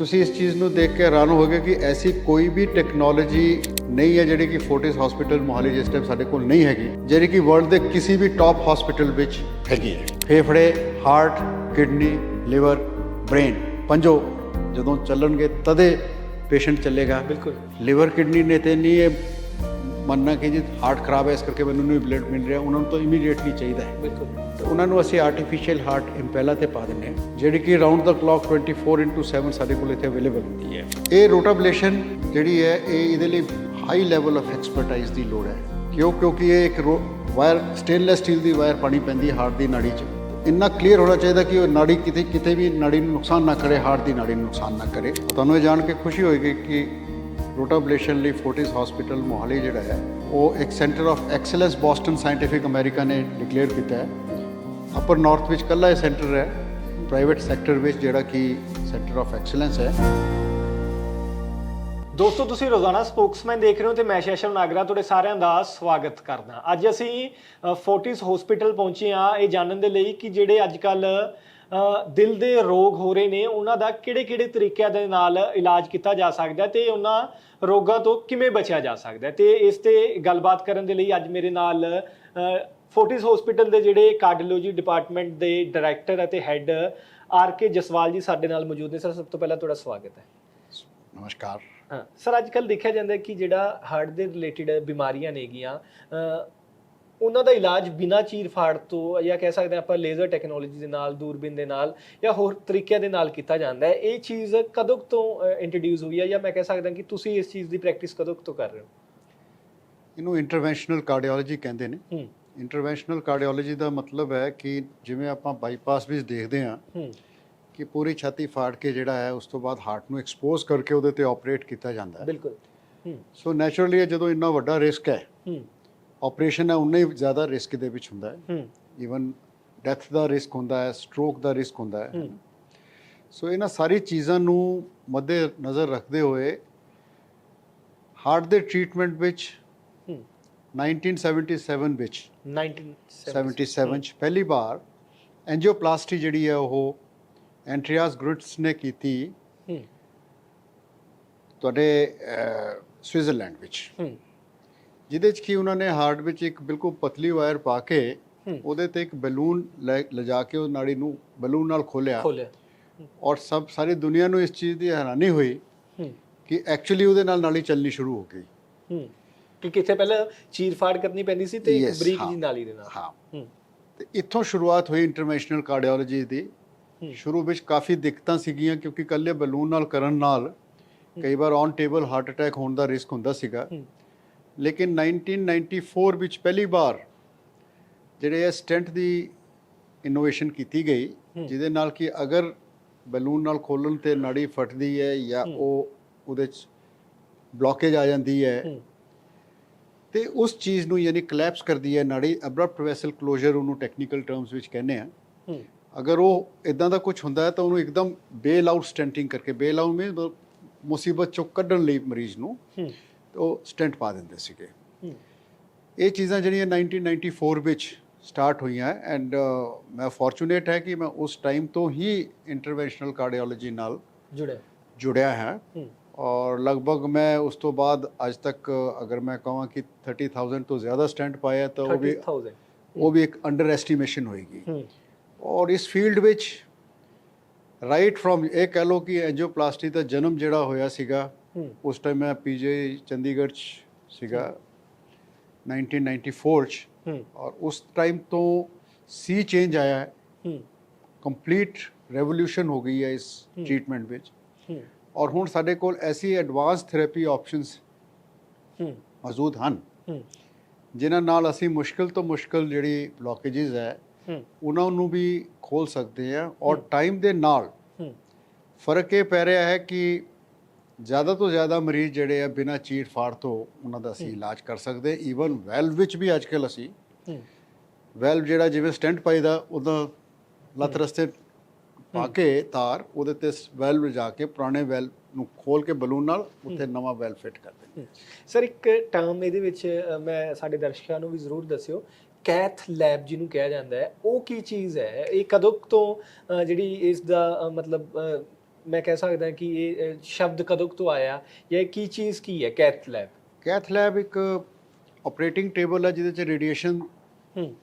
ਤੁਸੀਂ ਇਸ ਚੀਜ਼ ਨੂੰ ਦੇਖ ਕੇ ਹੈਰਾਨ ਹੋਗੇ ਕਿ ਐਸੀ ਕੋਈ ਵੀ ਟੈਕਨੋਲੋਜੀ ਨਹੀਂ ਹੈ ਜਿਹੜੀ ਕਿ ਫੋਰਟਿਸ ਹਸਪੀਟਲ ਮੋਹਾਲੀ ਜਿਸ ਟਾਈਮ ਸਾਡੇ ਕੋਲ ਨਹੀਂ ਹੈਗੀ ਜਿਹੜੀ ਕਿ ਵਰਲਡ ਦੇ ਕਿਸੇ ਵੀ ਟਾਪ ਹਸਪੀਟਲ ਵਿੱਚ ਹੈਗੀ ਹੈ। ਫੇਫੜੇ ਹਾਰਟ ਕਿਡਨੀ ਲਿਵਰ ਬ੍ਰੇਨ ਪੰਜੋ ਜਦੋਂ ਚੱਲਣਗੇ ਤਦੇ ਪੇਸ਼ੈਂਟ ਚੱਲੇਗਾ। ਬਿਲਕੁਲ। ਲਿਵਰ ਕਿਡਨੀ ਨੇ ਤੇ ਨਹੀਂ ਇਹ ਮੰਨਣਾ ਕਿ ਜੀ ਹਾਰਟ ਖਰਾਬ ਹੈ, ਇਸ ਕਰਕੇ ਮੈਨੂੰ ਨਹੀਂ ਬਲੱਡ ਮਿਲ ਰਿਹਾ, ਉਹਨਾਂ ਨੂੰ ਤਾਂ ਇਮੀਡੀਏਟਲੀ ਚਾਹੀਦਾ ਹੈ। ਬਿਲਕੁਲ ਤੇ ਉਹਨਾਂ ਨੂੰ ਅਸੀਂ ਆਰਟੀਫੀਸ਼ੀਅਲ ਹਾਰਟ ਇੰਪੈਲਾ ਤੇ ਪਾ ਦਿੰਦੇ ਜਿਹੜੀ ਕਿ ਰਾਉਂਡ ਦਾ ਕਲੌਕ 24/7 ਸਾਡੇ ਕੋਲ ਇੱਥੇ ਅਵੇਲੇਬਲ ਹੁੰਦੀ ਹੈ। ਇਹ ਰੋਟਾਬਲੇਸ਼ਨ ਜਿਹੜੀ ਹੈ, ਇਹ ਇਹਦੇ ਲਈ ਹਾਈ ਲੈਵਲ ਆਫ ਐਕਸਪਰਟਾਈਜ਼ ਦੀ ਲੋੜ ਹੈ। ਕਿਉਂ? ਕਿਉਂਕਿ ਇਹ ਇੱਕ ਵਾਇਰ ਸਟੇਨਲੈਸ ਸਟੀਲ ਦੀ ਵਾਇਰ ਪਾਣੀ ਪੈਂਦੀ ਹੈ ਹਾਰਟ ਦੀ ਨਾੜੀ 'ਚ। ਇੰਨਾ ਕਲੀਅਰ ਹੋਣਾ ਚਾਹੀਦਾ ਕਿ ਉਹ ਨਾੜੀ ਕਿਤੇ ਕਿਤੇ ਵੀ ਨਾੜੀ ਨੂੰ ਨੁਕਸਾਨ ਨਾ ਕਰੇ ਹਾਰਟ ਦੀ ਨਾੜੀ ਨੂੰ ਨੁਕਸਾਨ ਨਾ ਕਰੇ। ਤੁਹਾਨੂੰ ਇਹ ਜਾਣ ਕੇ ਖੁਸ਼ੀ ਹੋਏਗੀ ਕਿ ਰੋਟਾਬਲੇਸ਼ਨ ਲਈ ਫੋਰਟਿਸ ਹਸਪੀਟਲ ਮੋਹਾਲੀ ਜਿਹੜਾ ਹੈ, ਉਹ ਇੱਕ centre of excellence Boston Scientific America ਨੇ ਡਿਕਲੇਅਰ ਕੀਤਾ ਹੈ। ਅਪਰ ਨਾਰਥ ਵਿੱਚ ਕੱਲਾ ਇਹ ਸੈਂਟਰ ਹੈ ਪ੍ਰਾਈਵੇਟ ਸੈਕਟਰ ਵਿੱਚ ਜਿਹੜਾ ਕਿ ਸੈਂਟਰ ਆਫ ਐਕਸਲੈਂਸ ਹੈ। ਦੋਸਤੋ, ਤੁਸੀਂ ਰੋਜ਼ਾਨਾ ਸਪੋਕਸਮੈਨ ਦੇਖ ਰਹੇ ਹੋ ਤੇ ਮੈਂ ਸ਼ੈਸ਼ਵ ਨਾਗਰਾ ਤੁਹਾਡੇ ਸਾਰਿਆਂ ਦਾ ਸਵਾਗਤ ਕਰਦਾ ਅੱਜ ਅਸੀਂ ਫੋਰਟਿਸ ਹਸਪੀਟਲ ਪਹੁੰਚੇ ਆ ਇਹ ਜਾਣਨ ਦੇ ਲਈ ਕਿ ਜਿਹੜੇ ਅੱਜ ਕੱਲ ਦਿਲ ਦੇ ਰੋਗ ਹੋ ਰਹੇ ਨੇ ਉਹਨਾਂ ਦਾ ਕਿਹੜੇ-ਕਿਹੜੇ ਤਰੀਕਿਆਂ ਦੇ ਨਾਲ ਇਲਾਜ ਕੀਤਾ ਜਾ ਸਕਦਾ ਹੈ ਤੇ ਉਹਨਾਂ ਰੋਗਾਂ ਤੋਂ ਕਿਵੇਂ ਬਚਿਆ ਜਾ ਸਕਦਾ ਹੈ? ਤੇ ਇਸ ਤੇ ਗੱਲਬਾਤ ਕਰਨ ਦੇ ਲਈ ਅੱਜ ਮੇਰੇ ਨਾਲ ਫੋਰਟਿਸ ਹਸਪੀਟਲ ਦੇ ਜਿਹੜੇ ਕਾਰਡੀਓਲੋਜੀ ਡਿਪਾਰਟਮੈਂਟ ਦੇ ਡਾਇਰੈਕਟਰ ਅਤੇ head R K Jaswal ji ਸਾਡੇ ਨਾਲ ਮੌਜੂਦ ਨੇ। ਸਰ ਸਭ ਤੋਂ ਪਹਿਲਾਂ ਤੁਹਾਡਾ ਸਵਾਗਤ ਹੈ। ਨਮਸਕਾਰ। ਸਰ ਅੱਜ ਕੱਲ ਦੇਖਿਆ ਜਾਂਦਾ ਕਿ ਜਿਹੜਾ ਹਾਰਟ ਦੇ ਰਿਲੇਟਡ ਬਿਮਾਰੀਆਂ ਨੇਗੀਆਂ ਉਹਨਾਂ ਦਾ ਇਲਾਜ ਬਿਨਾਂ ਚੀਰ ਫਾੜ ਤੋਂ ਜਾਂ ਕਹਿ ਸਕਦੇ ਆਪਾਂ ਲੇਜ਼ਰ ਟੈਕਨੋਲੋਜੀ ਦੇ ਨਾਲ ਦੂਰਬੀਨ ਦੇ ਨਾਲ ਜਾਂ ਹੋਰ ਤਰੀਕਿਆਂ ਦੇ ਨਾਲ ਕੀਤਾ ਜਾਂਦਾ ਹੈ। ਇਹ ਚੀਜ਼ ਕਦੋਂ ਤੋਂ ਇੰਟਰੋਡਿਊਸ ਹੋਈ ਹੈ ਜਾਂ ਮੈਂ ਕਹਿ ਸਕਦਾ ਕਿ ਤੁਸੀਂ ਇਸ ਚੀਜ਼ ਦੀ ਪ੍ਰੈਕਟਿਸ ਕਦੋਂ ਤੋਂ ਕਰ ਰਹੇ ਹੋ? ਇਹਨੂੰ ਇੰਟਰਵੈਨਸ਼ਨਲ ਕਾਰਡੀਓਲੋਜੀ ਕਹਿੰਦੇ ਨੇ। ਹੂੰ। ਇੰਟਰਵੈਨਸ਼ਨਲ ਕਾਰਡੀਓਲੋਜੀ ਦਾ ਮਤਲਬ ਹੈ ਕਿ ਜਿਵੇਂ ਆਪਾਂ ਬਾਈਪਾਸ ਵਿੱਚ ਦੇਖਦੇ ਹਾਂ ਹੂੰ। ਕਿ ਪੂਰੀ ਛਾਤੀ ਫਾੜ ਕੇ ਜਿਹੜਾ ਹੈ ਉਸ ਤੋਂ ਬਾਅਦ ਹਾਰਟ ਨੂੰ ਐਕਸਪੋਜ਼ ਕਰਕੇ ਉਹਦੇ ਤੇ ਆਪਰੇਟ ਕੀਤਾ ਜਾਂਦਾ ਹੈ। ਬਿਲਕੁਲ। ਹੂੰ। ਸੋ ਨੈਚੁਰਲੀ ਜਦੋਂ ਇੰਨਾ ਵੱਡਾ ਰਿਸਕ ਹੈ ਹੂੰ। ਆਪਰੇਸ਼ਨ ਹੈ ਉਨਾ ਹੀ ਜ਼ਿਆਦਾ ਰਿਸਕ ਦੇ ਵਿੱਚ ਹੁੰਦਾ ਹੈ। ਈਵਨ ਡੈਥ ਦਾ ਰਿਸਕ ਹੁੰਦਾ ਹੈ ਸਟ੍ਰੋਕ ਦਾ ਰਿਸਕ ਹੁੰਦਾ ਹੈ। ਸੋ ਇਹਨਾਂ ਸਾਰੀ ਚੀਜ਼ਾਂ ਨੂੰ ਮੱਦੇ ਨਜ਼ਰ ਰੱਖਦੇ ਹੋਏ ਹਾਰਟ ਦੇ ਟ੍ਰੀਟਮੈਂਟ ਵਿੱਚ ਹੂੰ। 1977 ਵਿੱਚ 1977 77 ਚ ਪਹਿਲੀ ਵਾਰ ਐਂਜੀਓਪਲਾਸਟੀ ਜਿਹੜੀ ਹੈ ਉਹ ਐਂਟਰੀਆਸ ਗ੍ਰਿਟਸ ਨੇ ਕੀਤੀ ਤੁਹਾਡੇ ਸਵਿਟਜ਼ਰਲੈਂਡ ਵਿੱਚ। ਜਿਹਦੇ ਚ ਕੀ ਉਹਨਾਂ ਨੇ ਹਾਰਟ ਵਿੱਚ ਇੱਕ ਬਿਲਕੁਲ ਪਤਲੀ ਵਾਇਰ ਪਾ ਕੇ। ਉਹਦੇ ਤੇ ਇੱਕ ਬੈਲੂਨ ਲਿਜਾ ਕੇ ਉਹ ਨਾੜੀ ਨੂੰ ਬੈਲੂਨ ਨਾਲ ਖੋਲਿਆ। ਖੋਲਿਆ। ਔਰ ਸਭ ਸਾਰੀ ਦੁਨੀਆ ਨੂੰ ਇਸ ਚੀਜ਼ ਦੀ ਹੈਰਾਨੀ ਹੋਈ ਕਿ ਐਕਚੁਅਲੀ ਉਹਦੇ ਨਾਲ ਨਾਲੀ ਚੱਲਣੀ ਸ਼ੁਰੂ ਹੋ ਗਈ। ਕਿ ਕਿੱਥੇ ਪਹਿਲਾਂ ਚੀਰ ਫਾੜ ਕਰਨੀ ਪੈਂਦੀ ਸੀ ਤੇ ਇੱਕ ਬਰੀਕ। ਜੀ ਨਾਲੀ ਦੇ ਨਾਲ। ਹਾਂ। ਤੇ ਇੱਥੋਂ ਸ਼ੁਰੂਆਤ ਹੋਈ ਇੰਟਰਨੈਸ਼ਨਲ ਕਾਰਡੀਓਲੋਜੀ ਦੀ। ਸ਼ੁਰੂ ਵਿੱਚ ਕਾਫੀ ਦਿੱਕਤਾਂ ਸੀਗੀਆਂ ਕਿਉਂਕਿ ਇਕੱਲੇ ਬੈਲੂਨ ਨਾਲ ਕਰਨ ਨਾਲ ਕਈ ਵਾਰ ਔਨ ਟੇਬਲ ਹਾਰਟ ਅਟੈਕ ਹੋਣ ਦਾ ਰਿਸਕ ਹੁੰਦਾ ਸੀਗਾ। ਲੇਕਿਨ 1994 ਵਿੱਚ ਪਹਿਲੀ ਵਾਰ ਜਿਹੜੇ ਇਹ ਸਟੈਂਟ ਦੀ ਇਨੋਵੇਸ਼ਨ ਕੀਤੀ ਗਈ। ਜਿਹਦੇ ਨਾਲ ਕਿ ਅਗਰ ਬੈਲੂਨ ਨਾਲ ਖੋਲਣ ਤੇ ਨਾੜੀ ਫਟਦੀ ਹੈ ਜਾਂ। ਉਹ ਉਹਦੇ ਚ ਬਲੋਕੇਜ ਆ ਜਾਂਦੀ ਹੈ ਤੇ ਉਸ ਚੀਜ਼ ਨੂੰ ਯਾਨੀ ਕਲੈਪਸ ਕਰਦੀ ਹੈ ਨਾੜੀ ਅਬਰਪਟ ਵੈਸਲ ਕਲੋਜ਼ਰ ਉਹਨੂੰ ਟੈਕਨੀਕਲ ਟਰਮਸ ਵਿੱਚ ਕਹਿੰਦੇ ਆ ਅਗਰ ਉਹ ਇਦਾਂ ਦਾ ਕੁਝ ਹੁੰਦਾ ਹੈ ਤਾਂ ਉਹਨੂੰ ਇੱਕਦਮ ਬੇਲ ਆਊਟ ਸਟੈਂਟਿੰਗ ਕਰਕੇ ਬੇਲ ਆਊਟ ਮੀਨ ਮੁਸੀਬਤ ਚੋਂ ਕੱਢਣ ਲਈ ਮਰੀਜ਼ ਨੂੰ ਉਹ ਸਟੈਂਟ ਪਾ ਦਿੰਦੇ ਸੀਗੇ। ਇਹ ਚੀਜ਼ਾਂ ਜਿਹੜੀਆਂ 1994 ਵਿੱਚ ਸਟਾਰਟ ਹੋਈਆਂ ਐਂਡ ਮੈਂ ਫੋਰਚੂਨੇਟ ਹੈ ਕਿ ਮੈਂ ਉਸ ਟਾਈਮ ਤੋਂ ਹੀ ਇੰਟਰਵੈਨਸ਼ਨਲ ਕਾਰਡੀਓਲੋਜੀ ਨਾਲ ਜੁੜਿਆ। ਜੁੜਿਆ ਹਾਂ। ਔਰ ਲਗਭਗ ਮੈਂ ਉਸ ਤੋਂ ਬਾਅਦ ਅੱਜ ਤੱਕ ਅਗਰ ਮੈਂ ਕਹਾਂ ਕਿ 30000 ਤੋਂ ਜ਼ਿਆਦਾ ਸਟੈਂਟ ਪਾਇਆ ਤਾਂ ਉਹ ਵੀ 30000 ਉਹ ਵੀ ਇੱਕ ਅੰਡਰ ਐਸਟੀਮੇਸ਼ਨ ਹੋਏਗੀ ਔਰ ਇਸ ਫੀਲਡ ਵਿੱਚ ਰਾਈਟ ਫਰੋਮ ਇਹ ਕਹਿ ਲਓ ਕਿ ਐਂਜੀਓਪਲਾਸਟੀ ਦਾ ਜਨਮ ਜਿਹੜਾ ਹੋਇਆ ਸੀਗਾ ਉਸ ਟਾਈਮ ਮੈਂ ਪੀਜੀ ਚੰਡੀਗੜ੍ਹ 'ਚ ਸੀਗਾ 1994 'ਚ। ਔਰ ਉਸ ਟਾਈਮ ਤੋਂ ਸੀ ਚੇਂਜ ਆਇਆ ਹੈ। ਕੰਪਲੀਟ ਰੈਵੋਲੂਸ਼ਨ ਹੋ ਗਈ ਹੈ ਇਸ। ਟ੍ਰੀਟਮੈਂਟ ਵਿੱਚ। ਔਰ ਹੁਣ ਸਾਡੇ ਕੋਲ ਐਸੀ ਐਡਵਾਂਸ ਥੈਰੇਪੀ ਆਪਸ਼ਨਸ ਮੌਜੂਦ ਹਨ। ਜਿਨ੍ਹਾਂ ਨਾਲ ਅਸੀਂ ਮੁਸ਼ਕਲ ਤੋਂ ਮੁਸ਼ਕਲ ਜਿਹੜੀ ਬਲੋਕੇजेस ਹੈ ਉਹਨਾਂ ਨੂੰ ਵੀ ਖੋਲ ਸਕਦੇ ਹਾਂ। ਔਰ ਟਾਈਮ ਦੇ ਨਾਲ ਫ਼ਰਕ ਇਹ ਪੈ ਰਿਹਾ ਹੈ ਕਿ ਜ਼ਿਆਦਾ ਤੋਂ ਜ਼ਿਆਦਾ ਮਰੀਜ਼ ਜਿਹੜੇ ਆ ਬਿਨਾਂ ਚੀਰ ਫਾੜ ਤੋਂ ਉਹਨਾਂ ਦਾ ਅਸੀਂ ਇਲਾਜ ਕਰ ਸਕਦੇ ਈਵਨ ਵੈਲਵ ਵਿੱਚ ਵੀ ਅੱਜਕੱਲ ਅਸੀਂ ਵੈਲਵ ਜਿਹੜਾ ਜਿਵੇਂ ਸਟੈਂਟ ਪਾਈਦਾ ਉਹਦਾ ਲੱਤ ਰਸਤੇ ਪਾ ਕੇ ਤਾਰ ਉਹਦੇ ਤੇ ਵੈਲਵ ਜਾ ਕੇ ਪੁਰਾਣੇ ਵੈਲਵ ਨੂੰ ਖੋਲ ਕੇ ਬਲੂਨ ਨਾਲ ਉੱਥੇ ਨਵਾਂ ਵੈਲਵ ਫਿੱਟ ਕਰ ਦਿੰਦੇ ਸਰ ਇੱਕ ਟਰਮ ਇਹਦੇ ਵਿੱਚ ਮੈਂ ਸਾਡੇ ਦਰਸ਼ਕਾਂ ਨੂੰ ਵੀ ਜ਼ਰੂਰ ਦੱਸਿਓ। ਕੈਥ ਲੈਬ ਜਿਹਨੂੰ ਕਿਹਾ ਜਾਂਦਾ ਹੈ ਉਹ ਕੀ ਚੀਜ਼ ਹੈ? ਇਹ ਕਦੋਂ ਤੋਂ ਜਿਹੜੀ ਇਸ ਦਾ ਮਤਲਬ ਮੈਂ ਕਹਿ ਸਕਦਾ ਕਿ ਇਹ ਸ਼ਬਦ ਕਦੋਂ ਤੋਂ ਆਇਆ ਜਾਂ ਕੀ ਚੀਜ਼ ਕੀ ਹੈ ਕੈਥ ਲੈਬ? ਕੈਥ ਲੈਬ ਇੱਕ ਆਪਰੇਟਿੰਗ ਟੇਬਲ ਹੈ ਜਿਹਦੇ 'ਚ ਰੇਡੀਏਸ਼ਨ ਹੂੰ।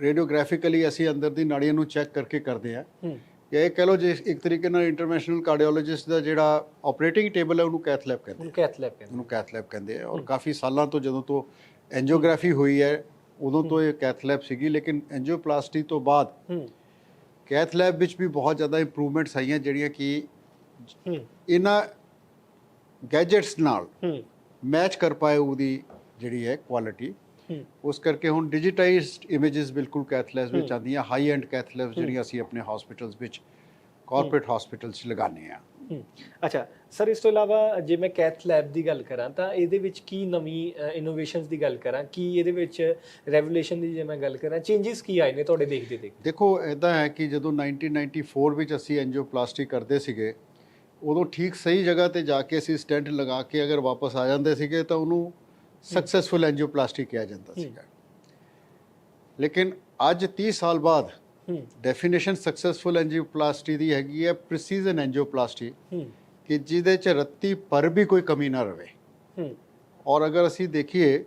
ਰੇਡੀਓਗ੍ਰਾਫਿਕਲੀ ਅਸੀਂ ਅੰਦਰ ਦੀ ਨਾੜੀਆਂ ਨੂੰ ਚੈੱਕ ਕਰਕੇ ਕਰਦੇ ਆ ਹੂੰ। ਇਹ ਕਹਿ ਲਓ ਜੇ ਇੱਕ ਤਰੀਕੇ ਨਾਲ ਇੰਟਰਨੈਸ਼ਨਲ ਕਾਰਡੀਓਲੋਜਿਸਟ ਦਾ ਜਿਹੜਾ ਆਪਰੇਟਿੰਗ ਟੇਬਲ ਹੈ ਉਹਨੂੰ ਕੈਥ ਲੈਬ ਕਹਿੰਦੇ ਆ। ਉਹਨੂੰ ਕੈਥ ਲੈਬ ਕਹਿੰਦੇ ਉਹਨੂੰ ਕੈਥ ਲੈਬ ਕਹਿੰਦੇ ਆ। ਔਰ ਕਾਫੀ ਸਾਲਾਂ ਤੋਂ ਜਦੋਂ ਤੋਂ ਐਂਜੀਓਗ੍ਰਾਫੀ ਹੋਈ ਹੈ ਉਦੋਂ ਤੋਂ ਇਹ ਕੈਥ ਲੈਬ ਸੀਗੀ ਲੇਕਿਨ ਐਂਜੀਓਪਲਾਸਟੀ ਤੋਂ ਬਾਅਦ ਹੂੰ। ਕੈਥ ਲੈਬ ਵਿੱਚ ਵੀ ਬਹੁਤ ਜ਼ਿਆਦਾ ਇੰਪਰੂਵਮੈਂਟਸ ਆਈਆਂ ਜਿਹੜੀਆਂ ਕਿ ਇਹਨਾਂ ਗੈਜਟਸ ਨਾਲ ਮੈਚ ਕਰ ਪਾਏ ਉਹਦੀ ਜਿਹੜੀ ਹੈ ਕੁਆਲਿਟੀ ਉਸ ਕਰਕੇ ਹੁਣ ਡਿਜੀਟਾਈਜ਼ਡ ਇਮੇजेस ਬਿਲਕੁਲ ਕੈਥ ਲੈਬਸ ਵਿੱਚ ਆਉਂਦੀਆਂ। ਹਾਈ ਐਂਡ ਕੈਥ ਲੈਬਸ ਜਿਹੜੀਆਂ ਅਸੀਂ ਆਪਣੇ ਹਸਪੀਟਲਸ ਵਿੱਚ ਕਾਰਪੋਰੇਟ ਹਸਪੀਟਲਸ 'ਚ ਲਗਾਉਂਦੇ ਆ। ਅੱਛਾ ਸਰ ਇਸ ਤੋਂ ਇਲਾਵਾ ਜੇ ਮੈਂ ਕੈਥ ਲੈਬ ਦੀ ਗੱਲ ਕਰਾਂ ਤਾਂ ਇਹਦੇ ਵਿੱਚ ਕੀ ਨਵੀਂ ਇਨੋਵੇਸ਼ਨਸ ਦੀ ਗੱਲ ਕਰਾਂ? ਕੀ ਇਹਦੇ ਵਿੱਚ ਰੈਵੋਲੂਸ਼ਨ ਦੀ ਜੇ ਮੈਂ ਗੱਲ ਕਰਾਂ ਚੇਂਜਸ ਕੀ ਆਏ ਨੇ ਤੁਹਾਡੇ ਦੇਖਦੇ ਦੇਖਦੇ? ਦੇਖੋ ਇਦਾਂ ਹੈ ਕਿ ਜਦੋਂ 1994 ਵਿੱਚ ਅਸੀਂ ਐਂਜੀਓਪਲਾਸਟੀ ਕਰਦੇ ਸੀਗੇ ਉਦੋਂ ਠੀਕ ਸਹੀ ਜਗ੍ਹਾ ਤੇ ਜਾ ਕੇ ਅਸੀਂ ਸਟੈਂਟ ਲਗਾ ਕੇ ਅਗਰ ਵਾਪਸ ਆ ਜਾਂਦੇ ਸੀਗੇ ਤਾਂ ਉਹਨੂੰ ਸਕਸੈਸਫੁਲ ਐਂਜੀਓਪਲਾਸਟੀ ਕਿਹਾ ਜਾਂਦਾ ਸੀਗਾ। ਲੇਕਿਨ ਅੱਜ 30 ਸਾਲ ਬਾਅਦ ਡੈਫੀਨੇਸ਼ਨ ਸਕਸੈਸਫੁਲ ਐਂਜੀਓਪਲਾਸਟੀ ਦੀ ਹੈਗੀ ਹੈ ਪ੍ਰੀਸੀਜ਼ਨ ਐਂਜੀਓਪਲਾਸਟੀ ਕਿ ਜਿਹਦੇ ਚ ਰੱਤੀ ਪਰ ਵੀ ਕੋਈ ਕਮੀ ਨਾ ਰਵੇ। ਹੂੰ। ਔਰ ਅਗਰ ਅਸੀਂ ਦੇਖੀਏ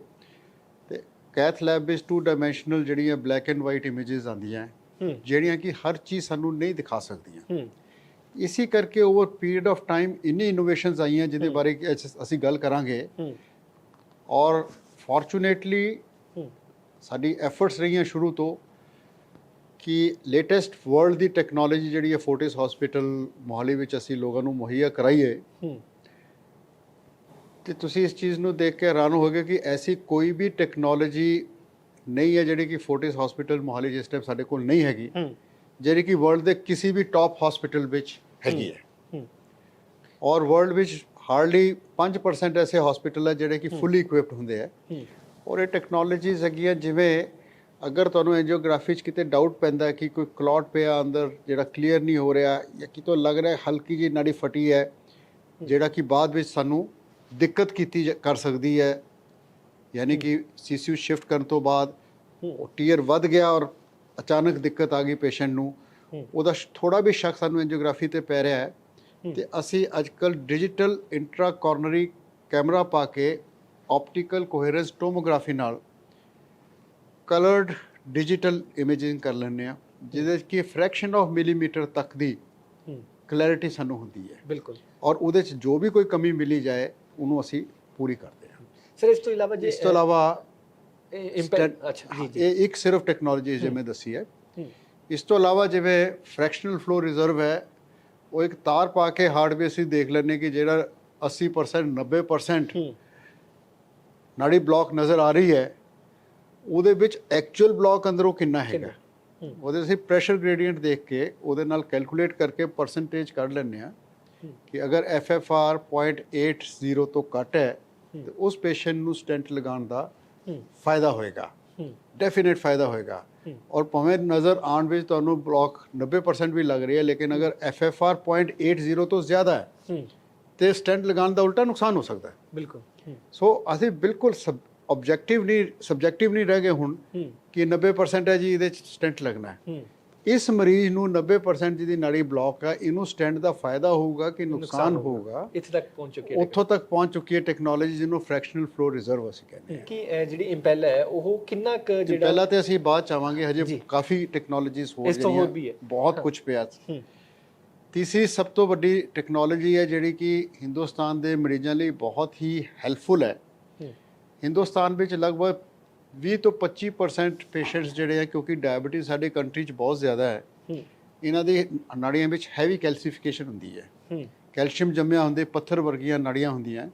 ਤੇ ਕੈਥ ਲੈਬ ਵਿੱਚ ਟੂ ਡਾਈਮੈਂਸ਼ਨਲ ਜਿਹੜੀਆਂ ਬਲੈਕ ਐਂਡ ਵਾਈਟ ਇਮੇजेस ਆਉਂਦੀਆਂ ਹੂੰ। ਜਿਹੜੀਆਂ ਕਿ ਹਰ ਚੀਜ਼ ਸਾਨੂੰ ਨਹੀਂ ਦਿਖਾ ਸਕਦੀਆਂ। ਇਸੇ ਕਰਕੇ ਓਵਰ ਪੀਰੀਅਡ ਆਫ ਟਾਈਮ ਇੰਨੀ ਇਨੋਵੇਸ਼ਨਸ ਆਈਆਂ ਜਿਹਦੇ ਬਾਰੇ ਅਸੀਂ ਗੱਲ ਕਰਾਂਗੇ। ਔਰ ਫੋਰਚੂਨੇਟਲੀ ਸਾਡੀ ਐਫਰਟਸ ਰਹੀਆਂ ਸ਼ੁਰੂ ਤੋਂ। ਕਿ ਲੇਟੈਸਟ ਵਰਲਡ ਦੀ ਟੈਕਨੋਲੋਜੀ ਜਿਹੜੀ ਹੈ ਫੋਰਟਿਸ ਹਸਪੀਟਲ ਮੋਹਾਲੀ ਵਿੱਚ ਅਸੀਂ ਲੋਕਾਂ ਨੂੰ ਮੁਹੱਈਆ ਕਰਾਈਏ। ਹੂੰ। ਤੇ ਤੁਸੀਂ ਇਸ ਚੀਜ਼ ਨੂੰ ਦੇਖ ਕੇ ਹੈਰਾਨ ਹੋਗੇ ਕਿ ਐਸੀ ਕੋਈ ਵੀ ਟੈਕਨੋਲੋਜੀ ਨਹੀਂ ਹੈ ਜਿਹੜੀ ਕਿ ਫੋਰਟਿਸ ਹਸਪੀਟਲ ਮੋਹਾਲੀ ਜਿਸ ਟਾਈਮ ਸਾਡੇ ਕੋਲ ਨਹੀਂ ਹੈਗੀ। ਹੂੰ। ਜਿਹੜੀ ਕਿ ਵਰਲਡ ਦੇ ਕਿਸੇ ਵੀ ਟਾਪ ਹਸਪੀਟਲ ਵਿੱਚ ਹੈਗੀ ਹੈ। ਹੂੰ। ਔਰ ਵਰਲਡ ਵਿੱਚ ਹਾਰਡਲੀ 5% ਐਸੇ ਹਸਪੀਟਲ ਹੈ ਜਿਹੜੇ ਕਿ ਫੁੱਲੀ ਇਕਵਿਪਡ ਹੁੰਦੇ ਆ ਹੂੰ। ਔਰ ਇਹ ਟੈਕਨੋਲੋਜੀਜ਼ ਹੈਗੀਆਂ ਜਿਵੇਂ ਅਗਰ ਤੁਹਾਨੂੰ ਐਂਜੀਓਗ੍ਰਾਫੀ 'ਚ ਕਿਤੇ ਡਾਊਟ ਪੈਂਦਾ ਕਿ ਕੋਈ ਕਲੌਟ ਪਿਆ ਅੰਦਰ, ਜਿਹੜਾ ਕਲੀਅਰ ਨਹੀਂ ਹੋ ਰਿਹਾ, ਜਾਂ ਕਿਤੋਂ ਲੱਗ ਰਿਹਾ ਹਲਕੀ ਜਿਹੀ ਨਾੜੀ ਫਟੀ ਹੈ, ਜਿਹੜਾ ਕਿ ਬਾਅਦ ਵਿੱਚ ਸਾਨੂੰ ਦਿੱਕਤ ਕੀਤੀ ਜਾ- ਕਰ ਸਕਦੀ ਹੈ। ਯਾਨੀ ਕਿ ਸੀਸੀਯੂ ਸ਼ਿਫਟ ਕਰਨ ਤੋਂ ਬਾਅਦ ਉਹ ਟੀਅਰ ਵੱਧ ਗਿਆ ਔਰ ਅਚਾਨਕ ਦਿੱਕਤ ਆ ਗਈ ਪੇਸ਼ੈਂਟ ਨੂੰ। ਉਹਦਾ ਥੋੜਾ ਵੀ ਸ਼ੱਕ ਸਾਨੂੰ ਐਂਜੀਓਗ੍ਰਾਫੀ ਤੇ ਪੈ ਰਿਹਾ ਹੈ। ਤੇ ਅਸੀਂ ਅੱਜਕੱਲ ਡਿਜੀਟਲ ਇੰਟਰਾ ਕੋਰਨਰੀ ਕੈਮਰਾ ਪਾ ਕੇ ਆਪਟੀਕਲ ਕੋਹੇਰੈਂਸ ਟੋਮੋਗ੍ਰਾਫੀ ਨਾਲ ਕਲਰਡ ਡਿਜੀਟਲ ਇਮੇਜਿੰਗ ਕਰ ਲੈਂਦੇ ਆ ਜਿਹਦੇ ਕਿ ਫ੍ਰੈਕਸ਼ਨ ਆਫ ਮਿਲੀਮੀਟਰ ਤੱਕ ਦੀ ਕਲੈਰਿਟੀ ਸਾਨੂੰ ਹੁੰਦੀ ਹੈ। ਬਿਲਕੁਲ। ਔਰ ਉਹਦੇ 'ਚ ਜੋ ਵੀ ਕੋਈ ਕਮੀ ਮਿਲੀ ਜਾਏ ਉਹਨੂੰ ਅਸੀਂ ਪੂਰੀ ਕਰਦੇ ਹਾਂ। ਸਰ ਇਸ ਤੋਂ ਇਲਾਵਾ ਜੇ ਇਸ ਤੋਂ ਇਲਾਵਾ ਇੰਪੈਕਟ ਸਟੈਂਡ- ਅੱਛਾ ਜੀ ਜੀ। ਇਹ ਇੱਕ ਸਿਰਫ ਟੈਕਨੋਲੋਜੀ ਜਿਵੇਂ ਦੱਸੀ ਹੈ। ਇਸ ਤੋਂ ਇਲਾਵਾ ਜਿਵੇਂ ਫ੍ਰੈਕਸ਼ਨਲ ਫਲੋ ਰਿਜ਼ਰਵ ਹੈ ਉਹ ਇੱਕ ਤਾਰ ਪਾ ਕੇ ਹਾਰਡਵੇਅਰ ਅਸੀਂ ਦੇਖ ਲੈਂਦੇ ਕਿ ਜਿਹੜਾ 80% 90% ਹੂੰ। ਨਾੜੀ ਬਲੌਕ ਨਜ਼ਰ ਆ ਰਹੀ ਹੈ ਉਹਦੇ ਵਿੱਚ ਐਕਚੁਅਲ ਬਲੌਕ ਅੰਦਰੋਂ ਕਿੰਨਾ ਹੈਗਾ। ਉਹਦੇ ਅਸੀਂ ਪ੍ਰੈਸ਼ਰ ਗ੍ਰੇਡੀਐਂਟ ਦੇਖ ਕੇ ਉਹਦੇ ਨਾਲ ਕੈਲਕੂਲੇਟ ਕਰਕੇ ਪਰਸੈਂਟੇਜ ਕੱਢ ਲੈਂਦੇ ਆ। ਕਿ ਅਗਰ FFR 0.80 ਤੋਂ ਘੱਟ ਹੈ। ਤੇ ਉਸ ਪੇਸ਼ੈਂਟ ਨੂੰ ਸਟੈਂਟ ਲਗਾਉਣ ਦਾ ਫਾਇਦਾ ਹੋਏਗਾ। ਡੈਫੀਨਿਟ ਫਾਇਦਾ ਹੋਏਗਾ। ਔਰ ਭਾਵੇਂ ਨਜ਼ਰ ਆਉਣ ਵਿੱਚ ਤੁਹਾਨੂੰ ਬਲੌਕ 90% ਵੀ ਲੱਗ ਰਹੀ ਹੈ ਲੇਕਿਨ ਅਗਰ FFR 0.80 ਤੋਂ ਜ਼ਿਆਦਾ ਹੈ ਤੇ ਸਟੈਂਟ ਲਗਾਉਣ ਦਾ ਉਲਟਾ ਨੁਕਸਾਨ ਹੋ ਸਕਦਾ ਹੈ। ਬਿਲਕੁਲ। ਸੋ ਅਸੀਂ ਬਿਲਕੁਲ ਆਬਜੈਕਟਿਵ ਨਹੀਂ ਸਬਜੈਕਟਿਵ ਨਹੀਂ ਰਹਿ ਗਏ ਹੁਣ ਕਿ 90% ਹੈ ਜੀ ਇਹਦੇ ਚ ਸਟੈਂਟ ਲੱਗਣਾ ਹੈ। ਇਸ ਮਰੀਜ਼ ਨੂੰ 90% ਜਿਹਦੀ ਨਾੜੀ ਬਲੌਕ ਹੈ ਇਹਨੂੰ ਸਟੈਂਟ ਦਾ ਫਾਇਦਾ ਹੋਊਗਾ ਕਿ ਨੁਕਸਾਨ ਹੋਊਗਾ। ਇੱਥੇ ਤੱਕ ਪਹੁੰਚ ਚੁੱਕੇ ਹੈ। ਉੱਥੋਂ ਤੱਕ ਪਹੁੰਚ ਚੁੱਕੀ ਹੈ ਟੈਕਨੋਲੋਜੀ ਜਿਹਨੂੰ ਫ੍ਰੈਕਸ਼ਨਲ ਫਲੋ ਰਿਜ਼ਰਵ ਅਸੀਂ ਕਹਿੰਦੇ ਹਾਂ। ਕਿ ਜਿਹੜੀ ਇੰਪੈਲ ਹੈ ਉਹ ਕਿੰਨਾ ਕੁ ਜਿਹੜਾ ਪਹਿਲਾਂ ਤੇ ਅਸੀਂ ਬਾਅਦ ਚਾਹਾਂਗੇ ਜੀ। ਹਜੇ ਕਾਫੀ ਟੈਕਨੋਲੋਜੀਜ਼ ਹੋਰ ਇਸ ਤੋਂ ਹੋਰ ਵੀ ਹੈ। ਬਹੁਤ ਕੁਝ ਪਿਆ। ਹੂੰ। ਤੀਸਰੀ ਸਭ ਤੋਂ ਵੱਡੀ ਟੈਕਨੋਲੋਜੀ ਹੈ ਜਿਹੜੀ ਕਿ ਹਿੰਦੁਸਤਾਨ ਦੇ ਮਰੀਜ਼ਾਂ ਲਈ ਬਹੁਤ ਹੀ ਹੈਲਪਫੁਲ ਹੂੰ। ਹਿੰਦੁਸਤਾਨ ਵਿੱਚ ਲਗਭਗ 20 ਤੋਂ 25% ਪੇਸ਼ੈਂਟਸ ਜਿਹੜੇ ਆ ਕਿਉਂਕਿ ਡਾਇਬੀਟੀਜ਼ ਸਾਡੇ ਕੰਟਰੀ 'ਚ ਬਹੁਤ ਜ਼ਿਆਦਾ ਹੈ ਇਹਨਾਂ ਦੇ ਨਾੜੀਆਂ ਵਿੱਚ ਹੈਵੀ ਕੈਲਸੀਫਿਕੇਸ਼ਨ ਹੁੰਦੀ ਹੈ। ਕੈਲਸ਼ੀਅਮ ਜੰਮਿਆ ਹੁੰਦੇ ਪੱਥਰ ਵਰਗੀਆਂ ਨਾੜੀਆਂ ਹੁੰਦੀਆਂ।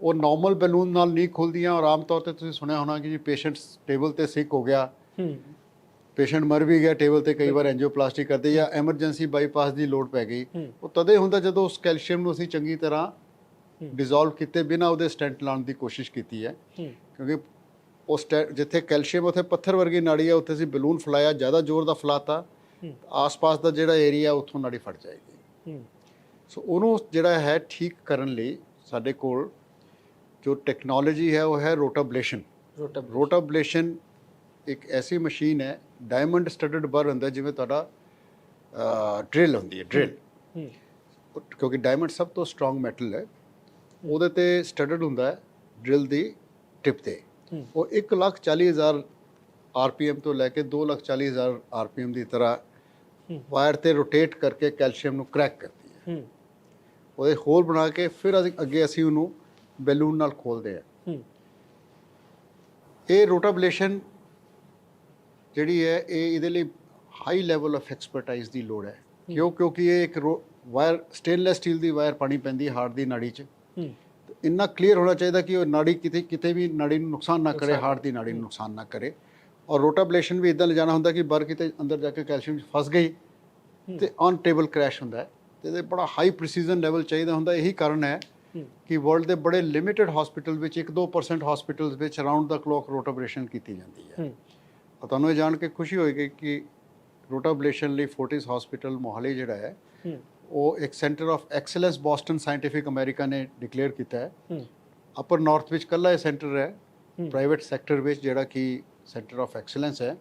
ਉਹ ਨਾਰਮਲ ਬੈਲੂਨ ਨਾਲ ਨਹੀਂ ਖੁੱਲਦੀਆਂ। ਔਰ ਆਮ ਤੌਰ ਤੇ ਤੁਸੀਂ ਸੁਣਿਆ ਹੋਣਾ ਕਿ ਜੀ ਪੇਸ਼ੈਂਟਸ ਟੇਬਲ ਤੇ ਸਿੱਕ ਹੋ ਗਿਆ। ਪੇਸ਼ੈਂਟ ਮਰ ਵੀ ਗਿਆ ਟੇਬਲ ਤੇ ਕਈ ਵਾਰ ਐਂਜੀਓਪਲਾਸਟੀ ਕਰਦੇ ਜਾਂ ਐਮਰਜੈਂਸੀ ਬਾਈਪਾਸ ਦੀ ਲੋੜ ਪੈ ਗਈ। ਉਹ ਤਦੇ ਹੁੰਦਾ ਜਦੋਂ ਉਸ ਕੈਲਸ਼ੀਅਮ ਨੂੰ ਅਸੀਂ ਚੰਗੀ ਤਰ੍ਹਾਂ। ਡਿਸੋਲਵ ਕੀਤੇ ਬਿਨਾ ਉਹਦੇ ਸਟੈਂਟ ਲਾਉਣ ਦੀ ਕੋਸ਼ਿਸ਼ ਕੀਤੀ ਹੈ। ਕਿਉਂਕਿ ਉਹ ਸਟੈ ਜਿੱਥੇ ਕੈਲਸ਼ੀਅਮ ਉੱਥੇ ਪੱਥਰ ਵਰਗੀ ਨਾੜੀ ਹੈ ਉੱਥੇ ਅਸੀਂ ਬਲੂਨ ਫਲਾਇਆ ਜ਼ਿਆਦਾ ਜ਼ੋਰ ਦਾ ਫਲਾਤਾ। ਆਸ-ਪਾਸ ਦਾ ਜਿਹੜਾ ਏਰੀਆ ਉੱਥੋਂ ਨਾੜੀ ਫਟ ਜਾਏਗੀ। ਸੋ ਉਹਨੂੰ ਜਿਹੜਾ ਹੈ ਠੀਕ ਕਰਨ ਲਈ ਸਾਡੇ ਕੋਲ ਜੋ ਟੈਕਨੋਲੋਜੀ ਹੈ ਉਹ ਹੈ ਰੋਟਾਬਲੇਸ਼ਨ। ਰੋਟਬ ਰੋਟਾਬਲੇਸ਼ਨ ਇੱਕ ਐਸੀ ਮਸ਼ੀਨ ਹੈ ਡਾਇਮੰਡ ਸਟੱਡਡ ਬਰ ਹੁੰਦਾ ਜਿਵੇਂ ਤੁਹਾਡਾ ਡਰਿਲ ਹੁੰਦੀ ਹੈ ਡਰਿਲ ਕਿਉਂਕਿ ਡਾਇਮੰਡ ਸਭ ਤੋਂ ਸਟਰੋਂਗ ਮੈਟਲ ਹੈ। ਉਹਦੇ ਤੇ ਸਟੱਡਡ ਹੁੰਦਾ ਹੈ ਡਰਿਲ ਦੀ ਟਿਪ ਤੇ। ਉਹ 140000 ਆਰਪੀਐਮ ਤੋਂ ਲੈ ਕੇ 240000 ਆਰਪੀਐਮ ਦੀ ਤਰ੍ਹਾਂ। ਵਾਇਰ ਤੇ ਰੋਟੇਟ ਕਰਕੇ ਕੈਲਸ਼ੀਅਮ ਨੂੰ ਕ੍ਰੈਕ ਕਰਦੀ ਹੈ। ਉਹਦੇ ਹੋਲ ਬਣਾ ਕੇ ਫਿਰ ਅਸੀਂ ਅੱਗੇ ਅਸੀਂ ਉਹਨੂੰ ਬੈਲੂਨ ਨਾਲ ਖੋਲਦੇ ਹੂੰ। ਇਹ ਰੋਟਾਬਲੇਸ਼ਨ ਜਿਹੜੀ ਹੈ ਇਹ ਇਹਦੇ ਲਈ ਹਾਈ ਲੈਵਲ ਆਫ ਐਕਸਪਰਟਾਈਜ਼ ਦੀ ਲੋੜ ਹੈ। ਕਿਉਂ? ਕਿਉਂਕਿ ਇਹ ਇੱਕ ਵਾਇਰ ਸਟੇਨਲੈਸ ਸਟੀਲ ਦੀ ਵਾਇਰ ਪਾਣੀ ਪੈਂਦੀ ਹਾਰਟ ਦੀ ਨਾੜੀ 'ਚ। ਇੰਨਾ ਕਲੀਅਰ ਹੋਣਾ ਚਾਹੀਦਾ ਕਿ ਉਹ ਨਾੜੀ ਕਿਤੇ ਕਿਤੇ ਵੀ ਨਾੜੀ ਨੂੰ ਨੁਕਸਾਨ ਨਾ ਕਰੇ ਹਾਰਟ ਦੀ ਨਾੜੀ ਨੂੰ ਨੁਕਸਾਨ ਨਾ ਕਰੇ। ਔਰ ਰੋਟਾਬਲੇਸ਼ਨ ਵੀ ਇਦਾਂ ਲਿਜਾਣਾ ਹੁੰਦਾ ਕਿ ਬਰ ਕਿਤੇ ਅੰਦਰ ਜਾ ਕੇ ਕੈਲਸ਼ੀਅਮ ਫਸ ਗਈ ਤੇ ਔਨ ਟੇਬਲ ਕ੍ਰੈਸ਼ ਹੁੰਦਾ ਹੈ। ਤੇ ਇਹਦੇ ਬੜਾ ਹਾਈ ਪ੍ਰੀਸੀਜ਼ਨ ਲੈਵਲ ਚਾਹੀਦਾ ਹੁੰਦਾ ਇਹੀ ਕਾਰਨ ਹੈ ਕਿ ਵਰਲਡ ਦੇ ਬੜੇ ਲਿਮਿਟਿਡ ਹਸਪੀਟਲ ਵਿੱਚ 1-2% ਹਸਪੀਟਲਸ ਵਿੱਚ ਅਰਾਊਂਡ ਦਾ ਕਲੌਕ ਰੋਟਾਬਲੇਸ਼ਨ ਕੀਤੀ ਜਾਂਦੀ ਹੈ। ਔਰ ਤੁਹਾਨੂੰ ਇਹ ਜਾਣ ਕੇ ਖੁਸ਼ੀ ਹੋਏਗੀ ਕਿ ਰੋਟਾਬਲੇਸ਼ਨ ਲਈ ਫੋਰਟਿਸ ਹਸਪੀਟਲ ਮੋਹਾਲੀ ਜਿਹੜਾ ਹੂੰ। ਉਹ ਇੱਕ centre of excellence Boston Scientific America ਨੇ ਡਿਕਲੇਅਰ ਕੀਤਾ ਹੈ। ਅਪਰ ਨਾਰਥ ਵਿੱਚ ਕੱਲਾ ਇਹ ਸੈਂਟਰ ਹੈ। ਪ੍ਰਾਈਵੇਟ ਸੈਕਟਰ ਵਿੱਚ ਜਿਹੜਾ ਕਿ ਸੈਂਟਰ ਆਫ ਐਕਸਲੈਂਸ ਹੈ।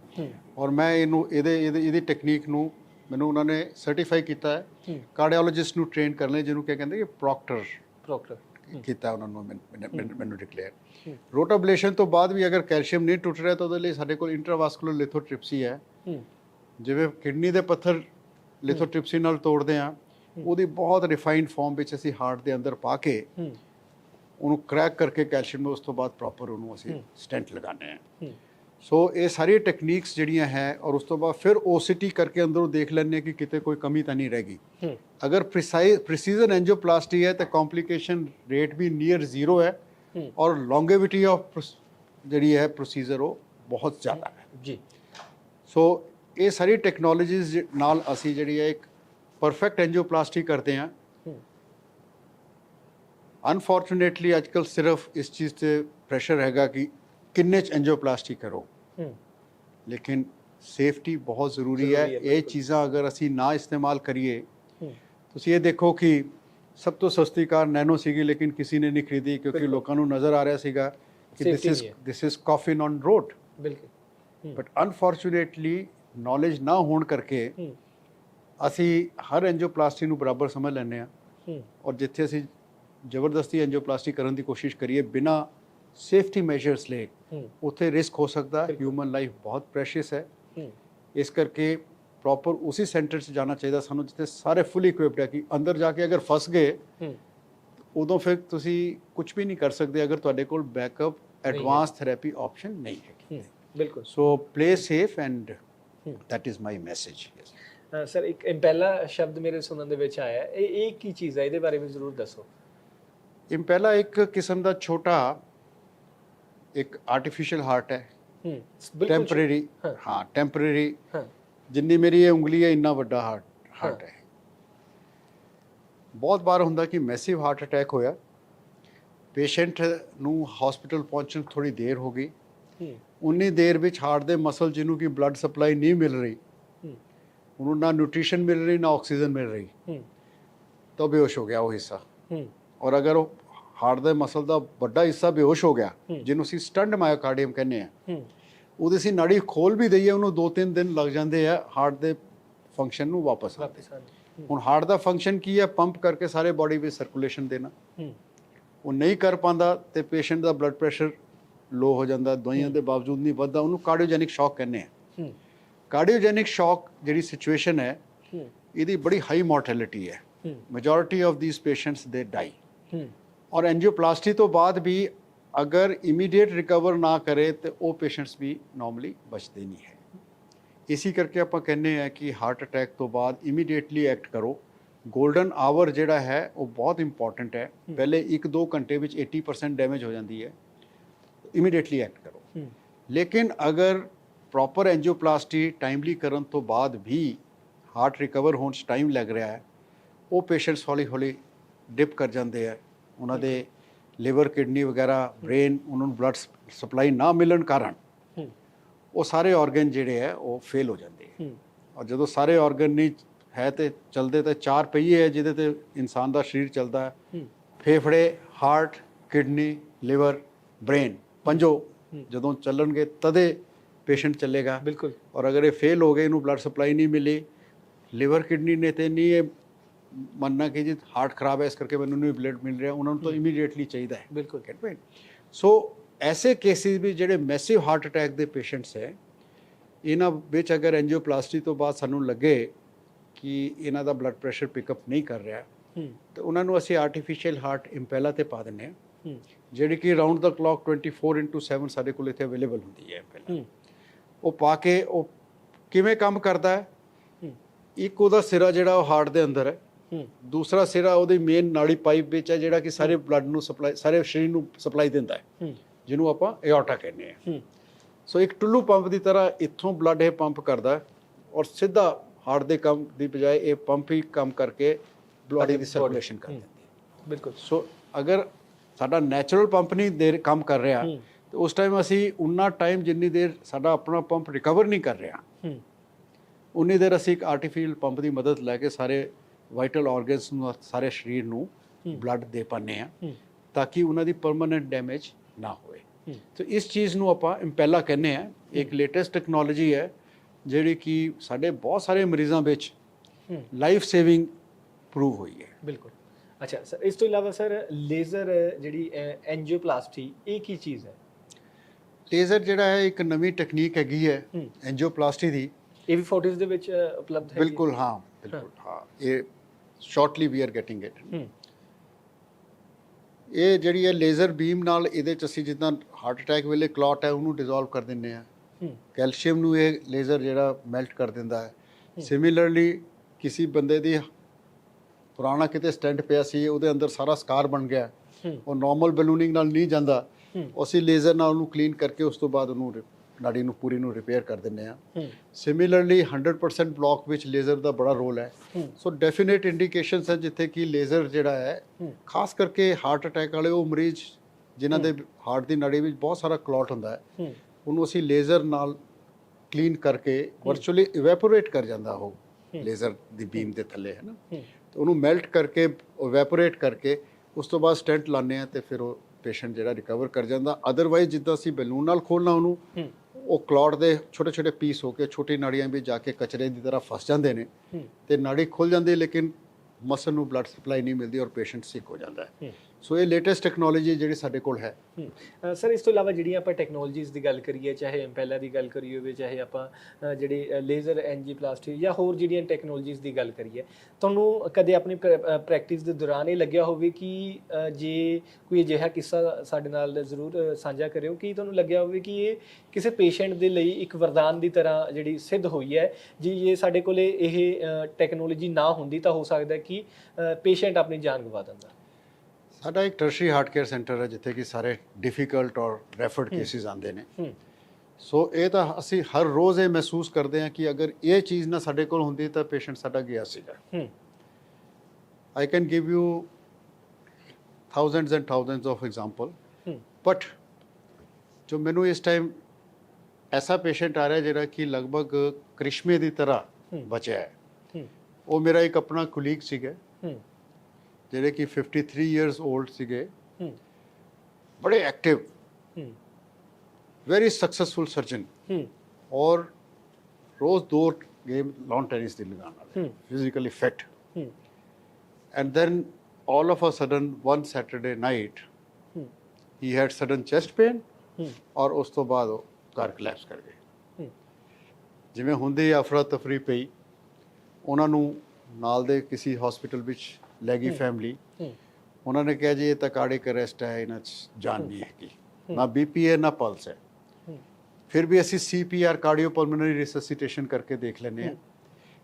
ਔਰ ਮੈਂ ਇਹਨੂੰ ਇਹਦੇ ਇਹਦੇ- ਟੈਕਨੀਕ ਨੂੰ ਮੈਨੂੰ ਉਹਨਾਂ ਨੇ ਸਰਟੀਫਾਈ ਕੀਤਾ ਹੈ। ਕਾਰਡੀਓਲੋਜਿਸਟ ਨੂੰ ਟ੍ਰੇਨ ਕਰਨ ਲਈ ਜਿਹਨੂੰ ਕੀ ਕਹਿੰਦੇ ਕਿ ਪ੍ਰੋਕਟਰ ਪ੍ਰੋਕਟਰ ਕੀਤਾ ਉਹਨਾਂ ਨੂੰ ਮੈਨ- ਡਿਕਲੇਅਰ। ਰੋਟਾਬਲੇਸ਼ਨ ਤੋਂ ਬਾਅਦ ਵੀ ਅਗਰ ਕੈਲਸ਼ੀਅਮ ਨਹੀਂ ਟੁੱਟ ਰਿਹਾ ਤਾਂ ਉਹਦੇ ਲਈ ਸਾਡੇ ਕੋਲ ਇੰਟਰਾਵਾਸਕੂਲਰ ਲਿਥੋਟ੍ਰਿਪਸੀ ਹੂੰ। ਜਿਵੇਂ ਕਿਡਨੀ ਦੇ ਪੱਥਰ ਲਿਥੋਟ੍ਰਿਪਸੀ ਨਾਲ ਤੋੜਦੇ ਆ ਉਹਦੀ ਬਹੁਤ ਰਿਫਾਈਨਡ ਫਾਰਮ ਵਿੱਚ ਅਸੀਂ ਹਾਰਟ ਦੇ ਅੰਦਰ ਪਾ ਕੇ ਉਹਨੂੰ ਕ੍ਰੈਕ ਕਰਕੇ ਕੈਲਸ਼ੀਅਮ ਉਸ ਤੋਂ ਬਾਅਦ ਪ੍ਰੋਪਰ ਉਹਨੂੰ ਅਸੀਂ। ਸਟੈਂਟ ਲਗਾਉਂਦੇ ਆ ਹੂੰ। ਸੋ ਇਹ ਸਾਰੀ ਟੈਕਨੀਕਸ ਜਿਹੜੀਆਂ ਹੈ ਔਰ ਉਸ ਤੋਂ ਬਾਅਦ ਫਿਰ OCT ਕਰਕੇ ਅੰਦਰੋਂ ਦੇਖ ਹਾਂ ਕਿ ਕਿਤੇ ਕੋਈ ਕਮੀ ਤਾਂ ਨਹੀਂ ਰਹਿ ਗਈ। ਅਗਰ ਪ੍ਰੀਸੀਜ਼ਨ ਐਂਜੀਓਪਲਾਸਟੀ ਹੈ ਤਾਂ ਕੰਪਲਿਕੇਸ਼ਨ ਰੇਟ ਵੀ ਨੀਅਰ ਜ਼ੀਰੋ ਹੈ ਹੂੰ। ਔਰ ਲੌਂਗੇਵਿਟੀ ਆਫ ਜਿਹੜੀ ਹੈ ਪ੍ਰੋਸੀਜਰ ਉਹ ਬਹੁਤ ਜ਼ਿਆਦਾ ਹੈ। ਜੀ। ਸੋ ਇਹ ਸਾਰੀ ਟੈਕਨੋਲੋਜੀਜ਼ ਨਾਲ ਅਸੀਂ ਜਿਹੜੀ ਹੈ ਇੱਕ ਪਰਫੈਕਟ ਐਂਜੀਓਪਲਾਸਟੀ ਕਰਦੇ ਹਾਂ ਹੂੰ ਅਨਫੋਰਚੂਨੇਟਲੀ ਅੱਜਕੱਲ ਸਿਰਫ ਇਸ ਚੀਜ਼ ਤੇ ਪ੍ਰੈਸ਼ਰ ਹੈਗਾ ਕਿ ਕਿੰਨੇ ਚ ਐਂਜੀਓਪਲਾਸਟੀ ਕਰੋ ਹੂੰ ਲੇਕਿਨ ਸੇਫਟੀ ਬਹੁਤ ਜ਼ਰੂਰੀ ਹੈ ਜ਼ਰੂਰੀ ਹੈ, ਇਹ ਬਿਲਕੁਲ। ਚੀਜ਼ਾਂ ਅਗਰ ਅਸੀਂ ਨਾ ਇਸਤੇਮਾਲ ਕਰੀਏ ਹੂੰ ਤੁਸੀਂ ਇਹ ਦੇਖੋ ਕਿ ਸਭ ਤੋਂ ਸਸਤੀ ਕਾਰ ਨੈਨੋ ਸੀਗੀ ਲੇਕਿਨ ਕਿਸੇ ਨੇ ਨਹੀਂ ਖਰੀਦੀ ਕਿਉਂਕਿ ਬਿਲਕੁਲ। ਲੋਕਾਂ ਨੂੰ ਨਜ਼ਰ ਆ ਰਿਹਾ ਸੀਗਾ ਕਿ ਦਿਸ Safety ਇਜ਼ ਨਹੀਂ ਹੈ। This is coffin on road ਬਿਲਕੁਲ ਹੂੰ ਬਟ ਅਨਫੋਰਚੂਨੇਟਲੀ ਨੌਲੇਜ ਨਾ ਹੋਣ ਕਰਕੇ ਹੂੰ ਅਸੀਂ ਹਰ ਐਂਜੀਓਪਲਾਸਟੀ ਨੂੰ ਬਰਾਬਰ ਸਮਝ ਲੈਂਦੇ ਹੂੰ। ਔਰ ਜਿੱਥੇ ਅਸੀਂ ਜ਼ਬਰਦਸਤੀ ਐਂਜੀਓਪਲਾਸਟੀ ਕਰਨ ਦੀ ਕੋਸ਼ਿਸ਼ ਕਰੀਏ ਬਿਨਾ ਸੇਫਟੀ ਮੈਜਰਸ ਹੂੰ। ਉੱਥੇ ਰਿਸਕ ਹੋ ਸਕਦਾ। ਹਿਊਮਨ ਲਾਈਫ ਬਹੁਤ ਪ੍ਰੈਸ਼ੀਅਸ ਹੈ। ਇਸ ਕਰਕੇ ਪ੍ਰੋਪਰ ਉਸੇ ਸੈਂਟਰ 'ਚ ਜਾਣਾ ਚਾਹੀਦਾ ਸਾਨੂੰ ਜਿੱਥੇ ਸਾਰੇ ਫੁੱਲੀ ਇਕਵਿਪਡ ਹੈ ਕਿ ਅੰਦਰ ਜਾ ਕੇ ਅਗਰ ਫਸ ਗਏ ਉਦੋਂ ਫਿਰ ਤੁਸੀਂ ਕੁਝ ਵੀ ਨਹੀਂ ਕਰ ਸਕਦੇ ਅਗਰ ਤੁਹਾਡੇ ਕੋਲ ਬੈਕਅਪ ਐਡਵਾਂਸ ਥੈਰੇਪੀ ਆਪਸ਼ਨ ਨਹੀਂ ਹੈ ਬਿਲਕੁਲ। So play safe and my message yes. ਅ, ਸਰ ਇੱਕ ਇੰਪੈਲਾ ਸ਼ਬਦ ਮੇਰੇ ਸੁਣਨ ਦੇ ਵਿੱਚ ਆਇਆ। ਇਹ ਇਹ ਕੀ ਚੀਜ਼ ਹੈ ਇਹਦੇ ਬਾਰੇ ਵੀ ਜ਼ਰੂਰ ਦੱਸੋ। ਇੰਪੈਲਾ ਇੱਕ ਕਿਸਮ ਦਾ ਛੋਟਾ ਇੱਕ ਆਰਟੀਫੀਸ਼ੀਅਲ ਹਾਰਟ ਹੈ। ਹੂੰ ਟੈਂਪਰੇਰੀ ਹਾਂ। ਟੈਂਪਰੇਰੀ ਹਾਂ। ਜਿੰਨੀ ਮੇਰੀ ਇਹ ਉਂਗਲੀ ਹੈ ਇੰਨਾ ਵੱਡਾ ਹਾਰਟ ਹਾਰਟ ਹਾਂ। ਬਹੁਤ ਵਾਰ ਹੁੰਦਾ ਕਿ ਮੈਸਿਵ ਹਾਰਟ ਅਟੈਕ ਹੋਇਆ। ਪੇਸ਼ੈਂਟ ਨੂੰ ਹਸਪੀਟਲ ਪਹੁੰਚਣ ਥੋੜੀ ਦੇਰ ਹੋ ਗਈ। ਹੂੰ। ਉਨੀ ਦੇਰ ਵਿੱਚ ਹਾਰਟ ਦੇ ਮਸਲ ਜਿਹਨੂੰ ਕਿ ਬਲੱਡ ਸਪਲਾਈ ਨਹੀਂ ਮਿਲ ਰਹੀ ਨਾ ਨਿਊਟ੍ਰੀਸ਼ਨ ਮਿਲ ਰਹੀ ਨਾ ਆਕਸੀਜਨ ਮਿਲ ਰਹੀ ਹੂੰ। ਤਾਂ ਬੇਹੋਸ਼ ਹੋ ਗਿਆ ਉਹ ਹਿੱਸਾ। ਹੂੰ। ਔਰ ਅਗਰ ਉਹ ਹਾਰਟ ਦੇ ਮਸਲ ਦਾ ਵੱਡਾ ਹਿੱਸਾ ਬੇਹੋਸ਼ ਹੋ ਗਿਆ। ਜਿਹਨੂੰ ਅਸੀਂ ਸਟੰਡ ਮਾਇਓਕਾਰਡੀਅਮ ਕਹਿੰਦੇ ਆ ਹੂੰ। ਉਹਦੇ ਸੀ ਨਾੜੀ ਖੋਲ ਵੀ ਦਈਏ ਉਹਨੂੰ 2-3 ਦਿਨ ਲੱਗ ਜਾਂਦੇ ਆ ਹਾਰਟ ਦੇ ਫੰਕਸ਼ਨ ਨੂੰ ਵਾਪਸ ਆਉਣ ਹੁਣ ਹਾਰਟ ਦਾ ਫੰਕਸ਼ਨ ਕੀ ਹੈ? ਪੰਪ ਕਰਕੇ ਸਾਰੇ ਬਾਡੀ ਵਿੱਚ ਸਰਕੂਲੇਸ਼ਨ ਦੇਣਾ। ਹੂੰ। ਉਹ ਨਹੀਂ ਕਰ ਪਾਉਂਦਾ ਤੇ ਪੇਸ਼ੈਂਟ ਦਾ ਬਲੱਡ ਪ੍ਰੈਸ਼ਰ ਲੋ ਹੋ ਜਾਂਦਾ ਦਵਾਈਆਂ ਦੇ ਬਾਵਜੂਦ ਨਹੀਂ ਵੱਧਦਾ ਉਹਨੂੰ ਕਾਰਡੀਓਜੈਨਿਕ ਸ਼ੌਕ ਕਹਿੰਦੇ ਆ ਹੂੰ। ਕਾਰਡੀਓਜੈਨਿਕ ਸ਼ੌਕ ਜਿਹੜੀ ਸਿਚੁਏਸ਼ਨ ਹੈ ਇਹਦੀ ਬੜੀ ਹਾਈ ਮੋਰਟੈਲਿਟੀ ਹੈ। ਮੈਜੋਰਿਟੀ ਆਫ ਥੀਸ ਪੇਸ਼ੈਂਟਸ ਦੇ ਡਾਈ ਔਰ ਐਂਜੀਓਪਲਾਸਟੀ ਤੋਂ ਬਾਅਦ ਵੀ ਅਗਰ ਇਮੀਡੀਏਟ ਰਿਕਵਰ ਨਾ ਕਰੇ ਤੇ ਉਹ ਪੇਸ਼ੈਂਟਸ ਵੀ ਨਾਰਮਲੀ ਬਚਦੇ ਨਹੀਂ ਹੈ। ਇਸੇ ਕਰਕੇ ਆਪਾਂ ਕਹਿੰਦੇ ਆ ਕਿ ਹਾਰਟ ਅਟੈਕ ਤੋਂ ਬਾਅਦ ਇਮੀਡੀਏਟਲੀ ਐਕਟ ਕਰੋ। 골ਡਨ ਆਵਰ ਜਿਹੜਾ ਹੈ ਉਹ ਬਹੁਤ ਇੰਪੋਰਟੈਂਟ ਹੈ। ਪਹਿਲੇ 1-2 ਘੰਟੇ ਵਿੱਚ 80% ਡੈਮੇਜ ਹੋ ਜਾਂਦੀ ਹੈ। ਇਮੀਡੀਏਟਲੀ ਐਕਟ ਕਰੋ। ਲੇਕਿਨ ਅਗਰ ਪ੍ਰੋਪਰ ਐਂਜੀਓਪਲਾਸਟੀ ਟਾਈਮਲੀ ਕਰਨ ਤੋਂ ਬਾਅਦ ਵੀ ਹਾਰਟ ਰਿਕਵਰ ਹੋਣ 'ਚ ਟਾਈਮ ਲੱਗ ਰਿਹਾ ਹੈ। ਉਹ ਪੇਸ਼ੈਂਟਸ ਹੌਲੀ ਹੌਲੀ ਡਿਪ ਕਰ ਜਾਂਦੇ ਆ। ਉਹਨਾਂ ਦੇ ਲਿਵਰ ਕਿਡਨੀ ਵਗੈਰਾ ਬ੍ਰੇਨ ਉਹਨਾਂ ਨੂੰ ਬਲੱਡ ਸਪਲਾਈ ਨਾ ਮਿਲਣ ਕਾਰਨ ਉਹ ਸਾਰੇ ਆਰਗਨ ਜਿਹੜੇ ਆ ਉਹ ਫੇਲ ਹੋ ਜਾਂਦੇ ਆ। ਔਰ ਜਦੋਂ ਸਾਰੇ ਆਰਗਨ ਨਹੀਂ ਹੈ ਤੇ ਚਲਦੇ ਤੇ ਚਾਰ ਪਹੀਏ ਹੈ ਜਿਹਦੇ ਤੇ ਇਨਸਾਨ ਦਾ ਸਰੀਰ ਚੱਲਦਾ ਹੈ। ਫੇਫੜੇ ਹਾਰਟ ਕਿਡਨੀ ਲਿਵਰ ਬ੍ਰੇਨ ਪੰਜੋ। ਜਦੋਂ ਚੱਲਣਗੇ ਤਦੇ ਪੇਸ਼ੈਂਟ ਚੱਲੇਗਾ। ਬਿਲਕੁਲ। ਔਰ ਅਗਰ ਇਹ ਫੇਲ ਹੋ ਗਏ ਇਹਨੂੰ ਬਲੱਡ ਸਪਲਾਈ ਨਹੀਂ ਮਿਲੀ ਲਿਵਰ ਕਿਡਨੀ ਨੇ ਤੇ ਨਹੀਂ ਇਹ ਮੰਨਣਾ ਕਿ ਜੀ ਹਾਰਟ ਖਰਾਬ ਹੈ ਇਸ ਕਰਕੇ ਮੈਨੂੰ ਨਹੀਂ ਬਲੱਡ ਮਿਲ ਰਿਹਾ ਉਹਨਾਂ ਨੂੰ ਤਾਂ ਇਮੀਡੀਏਟਲੀ ਚਾਹੀਦਾ ਹੈ। ਬਿਲਕੁਲ। Me? ਸੋ ਐਸੇ ਕੇਸਿਸ ਵੀ ਜਿਹੜੇ ਮੈਸਿਵ ਹਾਰਟ ਅਟੈਕ ਦੇ ਪੇਸ਼ੈਂਟਸ ਹੈ ਇਹਨਾਂ ਵਿੱਚ ਅਗਰ ਐਂਜੀਓਪਲਾਸਟੀ ਤੋਂ ਬਾਅਦ ਸਾਨੂੰ ਲੱਗੇ ਕਿ ਇਹਨਾਂ ਦਾ ਬਲੱਡ ਪ੍ਰੈਸ਼ਰ ਪਿਕਅਪ ਨਹੀਂ ਕਰ ਰਿਹਾ ਤੇ ਉਹਨਾਂ ਨੂੰ ਅਸੀਂ ਆਰਟੀਫੀਸ਼ੀਅਲ ਹਾਰਟ ਇੰਪੈਲਾ ਤੇ ਪਾ ਦਿੰਦੇ ਹਾਂ। ਹੂੰ। ਜਿਹੜੀ ਕਿ ਰਾਉਂਡ ਦਾ ਕਲੌਕ 24/7 ਸਾਡੇ ਕੋਲ ਇੱਥੇ ਅਵੇਲੇਬਲ ਹੁੰਦੀ ਹੈ। ਇੰਪੈਲਾ ਉਹ ਪਾ ਕੇ ਉਹ ਕਿਵੇਂ ਕੰਮ ਕਰਦਾ ਹੈ? ਇੱਕ ਉਹਦਾ ਸਿਰਾ ਜਿਹੜਾ ਉਹ ਹਾਰਟ ਦੇ ਅੰਦਰ ਹੈ। ਦੂਸਰਾ ਸਿਰਾ ਉਹਦੀ ਮੇਨ ਨਾੜੀ ਪਾਈਪ ਵਿੱਚ ਹੈ ਜਿਹੜਾ ਕਿ ਸਾਰੇ ਬਲੱਡ ਨੂੰ ਸਪਲਾਈ ਸਾਰੇ ਸਰੀਰ ਨੂੰ ਸਪਲਾਈ ਦਿੰਦਾ ਹੈ। ਜਿਹਨੂੰ ਆਪਾਂ 에어ਟਾ ਕਹਿੰਦੇ ਆ ਹੂੰ। ਸੋ ਇੱਕ ਟੁੱਲੂ ਪੰਪ ਦੀ ਤਰ੍ਹਾਂ ਇੱਥੋਂ ਬਲੱਡ ਇਹ ਪੰਪ ਕਰਦਾ ਹੈ ਔਰ ਸਿੱਧਾ ਹਾਰਟ ਦੇ ਕੰਮ ਦੀ ਬਜਾਏ ਇਹ ਪੰਪ ਹੀ ਕੰਮ ਕਰਕੇ ਬੋਡੀ ਦੀ ਸਰਕੂਲੇਸ਼ਨ ਕਰ ਦਿੰਦੀ ਹੈ। ਬਿਲਕੁਲ। ਸੋ ਅਗਰ ਸਾਡਾ ਨੈਚੁਰਲ ਪੰਪ ਨਹੀਂ ਦੇਰ ਕੰਮ ਕਰ ਰਿਹਾ। ਤੇ ਉਸ ਟਾਈਮ ਅਸੀਂ ਉਨਾ ਟਾਈਮ ਜਿੰਨੀ ਦੇਰ ਸਾਡਾ ਆਪਣਾ ਪੰਪ ਰਿਕਵਰ ਨਹੀਂ ਕਰ ਰਿਹਾ ਹੂੰ। ਉਨੀ ਦੇਰ ਅਸੀਂ ਇੱਕ ਆਰਟੀਫੀਸ਼ੀਅਲ ਪੰਪ ਦੀ ਮਦਦ ਲੈ ਕੇ ਸਾਰੇ ਵਾਈਟਲ ਆਰਗਨਸ ਨੂੰ ਸਾਰੇ ਸਰੀਰ ਨੂੰ ਬਲੱਡ ਦੇ ਪਾਉਂਦੇ ਆ ਤਾਂ ਕਿ ਉਹਨਾਂ ਦੀ ਪਰਮਨੈਂਟ ਡੈਮੇਜ ਨਾ ਹੋਵੇ। ਸੋ ਇਸ ਚੀਜ਼ ਨੂੰ ਆਪਾਂ ਇੰਪੈਲਾ ਕਹਿੰਦੇ ਆ ਇੱਕ ਲੇਟੈਸਟ ਟੈਕਨੋਲੋਜੀ ਹੈ ਜਿਹੜੀ ਕਿ ਸਾਡੇ ਬਹੁਤ ਸਾਰੇ ਮਰੀਜ਼ਾਂ ਵਿੱਚ ਲਾਈਫ ਸੇਵਿੰਗ ਪ੍ਰੂਵ ਹੋਈ ਹੈ। ਬਿਲਕੁਲ। ਅੱਛਾ ਸਰ ਇਸ ਤੋਂ ਇਲਾਵਾ ਸਰ ਲੇਜ਼ਰ ਜਿਹੜੀ ਐਂਜੀਓਪਲਾਸਟੀ ਇਹ ਕੀ ਚੀਜ਼ ਹੈ? ਲੇਜ਼ਰ ਜਿਹੜਾ ਹੈ ਇੱਕ ਨਵੀਂ ਟੈਕਨੀਕ ਹੈਗੀ ਹੈ। ਐਂਜੀਓਪਲਾਸਟੀ ਦੀ। ਇਹ ਵੀ ਫੋਰਟਿਸ ਦੇ ਵਿੱਚ ਉਪਲਬਧ ਹੈ। ਬਿਲਕੁਲ ਹਾਂ ਬਿਲਕੁਲ ਹਾਂ। ਇਹ shortly we are getting it ਇਹ ਜਿਹੜੀ ਹੈ ਲੇਜ਼ਰ ਬੀਮ ਨਾਲ ਇਹਦੇ ਚ ਅਸੀਂ ਜਿੱਦਾਂ ਹਾਰਟ ਅਟੈਕ ਵੇਲੇ ਕਲੌਟ ਹੈ ਉਹਨੂੰ ਡਿਸੋਲਵ ਕਰ ਦਿੰਦੇ ਆ ਕੈਲਸ਼ੀਅਮ ਨੂੰ ਇਹ ਲੇਜ਼ਰ ਜਿਹੜਾ ਮੈਲਟ ਕਰ ਦਿੰਦਾ ਹੈ। ਸਿਮਿਲਰਲੀ ਕਿਸੇ ਬੰਦੇ ਦੀ ਪੁਰਾਣਾ ਕਿਤੇ ਸਟੈਂਟ ਪਿਆ ਸੀ ਉਹਦੇ ਅੰਦਰ ਸਾਰਾ ਸਕਾਰ ਬਣ ਗਿਆ। ਉਹ ਨਾਰਮਲ ਬਲੂਨਿੰਗ ਨਾਲ ਨਹੀਂ ਜਾਂਦਾ। ਅਸੀਂ ਲੇਜ਼ਰ ਨਾਲ ਉਹਨੂੰ ਕਲੀਨ ਕਰਕੇ ਉਸ ਤੋਂ ਬਾਅਦ ਉਹਨੂੰ ਨਾੜੀ ਨੂੰ ਪੂਰੀ ਨੂੰ ਰਿਪੇਅਰ ਕਰ ਦਿੰਦੇ ਆ ਸਿਮਿਲਰਲੀ 100% ਬਲੌਕ ਵਿੱਚ ਲੇਜ਼ਰ ਦਾ ਬੜਾ ਰੋਲ ਹੈ। ਸੋ ਡੈਫੀਨੇਟ ਇੰਡੀਕੇਸ਼ਨਸ ਹੈ ਜਿੱਥੇ ਕਿ ਲੇਜ਼ਰ ਜਿਹੜਾ ਹੈ ਖਾਸ ਕਰਕੇ ਹਾਰਟ ਅਟੈਕ ਵਾਲੇ ਉਹ ਮਰੀਜ਼ ਜਿਨ੍ਹਾਂ ਦੇ ਹਾਰਟ ਦੀ ਨਾੜੀ ਵਿੱਚ ਬਹੁਤ ਸਾਰਾ ਕਲੌਟ ਹੁੰਦਾ ਹੈ ਉਹਨੂੰ ਅਸੀਂ ਲੇਜ਼ਰ ਨਾਲ ਕਲੀਨ ਕਰਕੇ ਵਰਚੁਅਲੀ ਇਵੈਪੋਰੇਟ ਕਰ ਜਾਂਦਾ ਉਹ ਲੇਜ਼ਰ ਦੀ ਬੀਮ ਦੇ ਥੱਲੇ ਹੈ ਨਾ? ਤੇ ਉਹਨੂੰ ਮੈਲਟ ਕਰਕੇ ਇਵੈਪੋਰੇਟ ਕਰਕੇ ਉਸ ਤੋਂ ਬਾਅਦ ਸਟੈਂਟ ਲਾਉਂਦੇ ਆ ਤੇ ਫਿਰ ਉਹ ਪੇਸ਼ੈਂਟ ਜਿਹੜਾ ਰਿਕਵਰ ਕਰ ਜਾਂਦਾ। ਅਦਰਵਾਈਜ਼ ਜਿੱਦਾਂ ਅਸੀਂ ਬੈਲੂਨ ਨਾਲ ਖੋਲਣਾ ਉਹਨੂੰ ਉਹ ਕਲੌਟ ਦੇ ਛੋਟੇ ਛੋਟੇ ਪੀਸ ਹੋ ਕੇ ਛੋਟੀ ਨਾੜੀਆਂ ਵਿੱਚ ਜਾ ਕੇ ਕਚਰੇ ਦੀ ਤਰ੍ਹਾਂ ਫਸ ਜਾਂਦੇ ਨੇ। ਤੇ ਨਾੜੀ ਖੁੱਲ ਜਾਂਦੀ ਲੇਕਿਨ ਮਸਲ ਨੂੰ ਬਲੱਡ ਸਪਲਾਈ ਨਹੀਂ ਮਿਲਦੀ ਔਰ ਪੇਸ਼ੈਂਟ ਸਿਕ ਹੋ ਜਾਂਦਾ ਹੂੰ। ਸੋ ਇਹ ਲੇਟੈਸਟ ਟੈਕਨੋਲੋਜੀ ਜਿਹੜੀ ਸਾਡੇ ਕੋਲ ਹੈ। ਸਰ, ਇਸ ਤੋਂ ਇਲਾਵਾ ਜਿਹੜੀਆਂ ਆਪਾਂ ਟੈਕਨੋਲੋਜੀਜ਼ ਦੀ ਗੱਲ ਕਰੀਏ, ਚਾਹੇ ਇੰਪੈਲਾ ਦੀ ਗੱਲ ਕਰੀਏ ਹੋਵੇ, ਚਾਹੇ ਆਪਾਂ ਜਿਹੜੀ ਲੇਜ਼ਰ ਐਂਜੀਪਲਾਸਟੀ ਜਾਂ ਹੋਰ ਜਿਹੜੀਆਂ ਟੈਕਨੋਲੋਜੀਜ਼ ਦੀ ਗੱਲ ਕਰੀਏ, ਤੁਹਾਨੂੰ ਕਦੇ ਆਪਣੀ ਪ੍ਰੈਕਟਿਸ ਦੇ ਦੌਰਾਨ ਇਹ ਲੱਗਿਆ ਹੋਵੇ ਕਿ ਜੇ ਕੋਈ ਅਜਿਹਾ ਕਿੱਸਾ ਸਾਡੇ ਨਾਲ ਜ਼ਰੂਰ ਸਾਂਝਾ ਕਰਿਓ, ਕਿ ਤੁਹਾਨੂੰ ਲੱਗਿਆ ਹੋਵੇ ਕਿ ਇਹ ਕਿਸੇ ਪੇਸ਼ੈਂਟ ਦੇ ਲਈ ਇੱਕ ਵਰਦਾਨ ਦੀ ਤਰ੍ਹਾਂ ਜਿਹੜੀ ਸਿੱਧ ਹੋਈ ਹੈ? ਜੇ ਇਹ ਸਾਡੇ ਕੋਲੇ ਇਹ ਟੈਕਨੋਲੋਜੀ ਨਾ ਹੁੰਦੀ ਤਾਂ ਹੋ ਸਕਦਾ ਕਿ ਪੇਸ਼ੈਂਟ ਆਪਣੀ ਜਾਨ ਗਵਾ ਦਿੰਦਾ। ਸਾਡਾ ਇੱਕ ਟਰਸ਼ਰੀ ਹਾਰਟ ਕੇਅਰ ਸੈਂਟਰ ਹੈ ਜਿੱਥੇ ਕਿ ਸਾਰੇ ਡਿਫਿਕਲਟ ਔਰ ਰੈਫਰਡ ਕੇਸਿਸ ਆਉਂਦੇ ਨੇ। ਸੋ ਇਹ ਤਾਂ ਅਸੀਂ ਹਰ ਰੋਜ਼ ਇਹ ਮਹਿਸੂਸ ਕਰਦੇ ਹਾਂ ਕਿ ਅਗਰ ਇਹ ਚੀਜ਼ ਨਾ ਸਾਡੇ ਕੋਲ ਹੁੰਦੀ ਤਾਂ ਪੇਸ਼ੈਂਟ ਸਾਡਾ ਗਿਆ ਸੀਗਾ I can give you thousands and thousands of example but ਜੋ ਮੈਨੂੰ ਇਸ ਟਾਈਮ ਐਸਾ ਪੇਸ਼ੈਂਟ ਆ ਰਿਹਾ ਜਿਹੜਾ ਕਿ ਲਗਭਗ ਕ੍ਰਿਸ਼ਮੇ ਦੀ ਤਰ੍ਹਾਂ। ਬਚਿਆ ਹੈ। ਉਹ ਮੇਰਾ ਇੱਕ ਆਪਣਾ ਕੁਲੀਗ ਸੀਗਾ। ਜਿਹੜੇ ਕਿ 53 ਇਅਰਸ 올ਡ ਸੀਗੇ ਹੂੰ। ਬੜੇ ਐਕਟਿਵ ਹੂੰ। ਵੈਰੀ ਸਕਸੈਸਫੁਲ ਸਰਜਨ ਹੂੰ। ਔਰ ਰੋਜ਼ ਦੋ ਗੇਮ ਲੌਨ ਟੈਨਿਸ ਦੀ ਲਗਾਉਣ ਵਾਲੇ। ਫਿਜ਼ੀਕਲੀ ਫਿਟ ਹੂੰ। And then all of a sudden one saturday night ਹੂੰ। he had sudden chest pain ਹੂੰ। ਔਰ ਉਸ ਤੋਂ ਬਾਅਦ ਉਹ ਘਰ collapse ਕਰ ਗਏ ਜਿਵੇਂ ਹੁੰਦੀ ਹੀ ਅਫਰਾ ਤਫਰੀ ਪਈ ਉਹਨਾਂ ਨੂੰ ਨਾਲ ਦੇ ਕਿਸੇ ਹਸਪੀਟਲ ਵਿੱਚ ਲੈ ਗਈ ਫੈਮਿਲੀ ਉਹਨਾਂ ਨੇ ਕਿਹਾ ਜੀ ਇਹ ਤਾਂ ਕਾਰਡਿਕ ਅਰੈਸਟ ਹੈ ਇਹਨਾਂ 'ਚ ਜਾਨ ਨਹੀਂ ਹੈਗੀ ਨਾ ਬੀਪੀ ਹੈ ਨਾ ਪਲਸ ਹੈ ਫਿਰ ਵੀ ਅਸੀਂ ਸੀਪੀਆਰ ਕਾਰਡੀਓ ਪਲਮੋਨਰੀ ਰਿਸੈਸਿਟੇਸ਼ਨ ਕਰਕੇ ਦੇਖ ਲੈਂਦੇ ਹਾਂ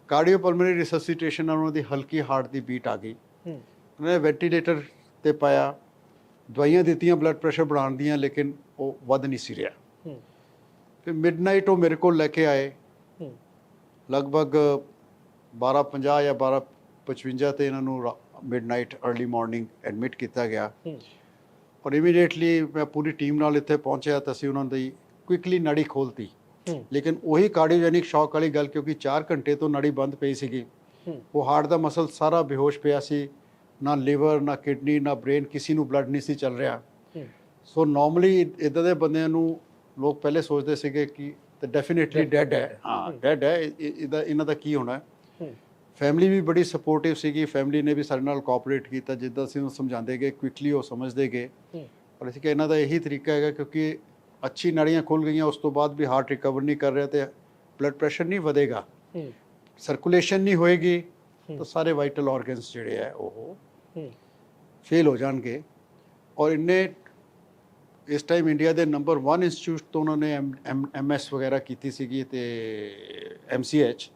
ਕਾਰਡੀਓ ਪਲਮੋਨਰੀ ਰਿਸੈਸਿਟੇਸ਼ਨ ਨਾਲ ਉਹਨਾਂ ਦੀ ਹਲਕੀ ਹਾਰਟ ਦੀ ਬੀਟ ਆ ਗਈ ਉਹਨਾਂ ਨੇ ਵੈਂਟੀਲੇਟਰ ਤੇ ਪਾਇਆ ਦਵਾਈਆਂ ਦਿੱਤੀਆਂ ਬਲੱਡ ਪ੍ਰੈਸ਼ਰ ਬਣਾਉਣ ਦੀਆਂ ਲੇਕਿਨ ਉਹ ਵੱਧ ਨਹੀਂ ਸੀ ਰਿਹਾ ਫਿਰ ਮਿਡਨਾਈਟ ਉਹ ਮੇਰੇ ਕੋਲ ਲੈ ਕੇ ਆਏ ਲਗਭਗ 12:50 ਜਾਂ 12:55 ਤੇ ਇਹਨਾਂ ਨੂੰ ਮਿਡਨਾਈਟ अर्ਲੀ ਮਾਰਨਿੰਗ ਐਡਮਿਟ ਕੀਤਾ ਗਿਆ ਔਰ ਇਮੀਡੀਏਟਲੀ ਮੈਂ ਪੂਰੀ ਟੀਮ ਨਾਲ ਇੱਥੇ ਪਹੁੰਚਿਆ ਤਾਂ ਅਸੀਂ ਉਹਨਾਂ ਦੀ ਕੁਇਕਲੀ ਨਾੜੀ ਖੋਲਤੀ ਲੇਕਿਨ ਉਹੀ ਕਾਰਡੀਓਜੈਨਿਕ ਸ਼ੌਕ ਵਾਲੀ ਗੱਲ ਕਿਉਂਕਿ 4 ਘੰਟੇ ਤੋਂ ਨਾੜੀ ਬੰਦ ਪਈ ਸੀਗੀ ਉਹ ਹਾਰਟ ਦਾ ਮਸਲ ਸਾਰਾ ਬੇਹੋਸ਼ ਪਿਆ ਸੀ ਨਾ ਲਿਵਰ ਨਾ ਕਿਡਨੀ ਨਾ ਬ੍ਰੇਨ ਕਿਸੇ ਨੂੰ ਬਲੱਡ ਨਹੀਂ ਸੀ ਚੱਲ ਰਿਹਾ ਸੋ ਨਾਰਮਲੀ ਇਦਾਂ ਦੇ ਬੰਦਿਆਂ ਨੂੰ ਲੋਕ ਪਹਿਲੇ ਸੋਚਦੇ ਸੀਗੇ ਕਿ ਤੇ ਡੈਫੀਨਿਟਲੀ ਡੈਡ ਹੈ ਹਾਂ ਡੈਡ ਹੈ ਇਹ- ਇਹ- ਇਹਦਾ ਇਹਨਾਂ ਦਾ ਕੀ ਹੋਣਾ ਫੈਮਿਲੀ ਵੀ ਬੜੀ ਸਪੋਰਟਿਵ ਸੀਗੀ ਫੈਮਿਲੀ ਨੇ ਵੀ ਸਾਡੇ ਨਾਲ ਕੋਆਪਰੇਟ ਕੀਤਾ ਜਿੱਦਾਂ ਅਸੀਂ ਉਹਨੂੰ ਸਮਝਾਉਂਦੇ ਗਏ ਕੁਇਕਲੀ ਉਹ ਸਮਝਦੇ ਗਏ। ਪਰ ਅਸੀਂ ਕਿ ਇਹਨਾਂ ਦਾ ਇਹੀ ਤਰੀਕਾ ਹੈਗਾ ਕਿਉਂਕਿ ਅੱਛੀ ਨਾੜੀਆਂ ਖੁੱਲ ਗਈਆਂ ਉਸ ਤੋਂ ਬਾਅਦ ਵੀ ਹਾਰਟ ਰਿਕਵਰ ਨਹੀਂ ਕਰ ਰਿਹਾ ਤੇ ਬਲੱਡ ਪ੍ਰੈਸ਼ਰ ਨਹੀਂ ਵਧੇਗਾ। ਸਰਕੂਲੇਸ਼ਨ ਨਹੀਂ ਹੋਏਗੀ। ਤਾਂ ਸਾਰੇ ਵਾਈਟਲ ਆਰਗਨਸ ਜਿਹੜੇ ਆ ਉਹ ਫੇਲ ਹੋ ਜਾਣਗੇ। ਔਰ ਇੰਨੇ ਇਸ ਟਾਈਮ ਇੰਡੀਆ ਦੇ ਨੰਬਰ 1 ਇੰਸਟੀਚਿਊਟ ਤੋਂ ਉਹਨਾਂ ਨੇ ਐਮਐਸ ਵਗੈਰਾ ਕੀਤੀ ਸੀਗੀ ਤੇ ਐਮਸੀਐਚ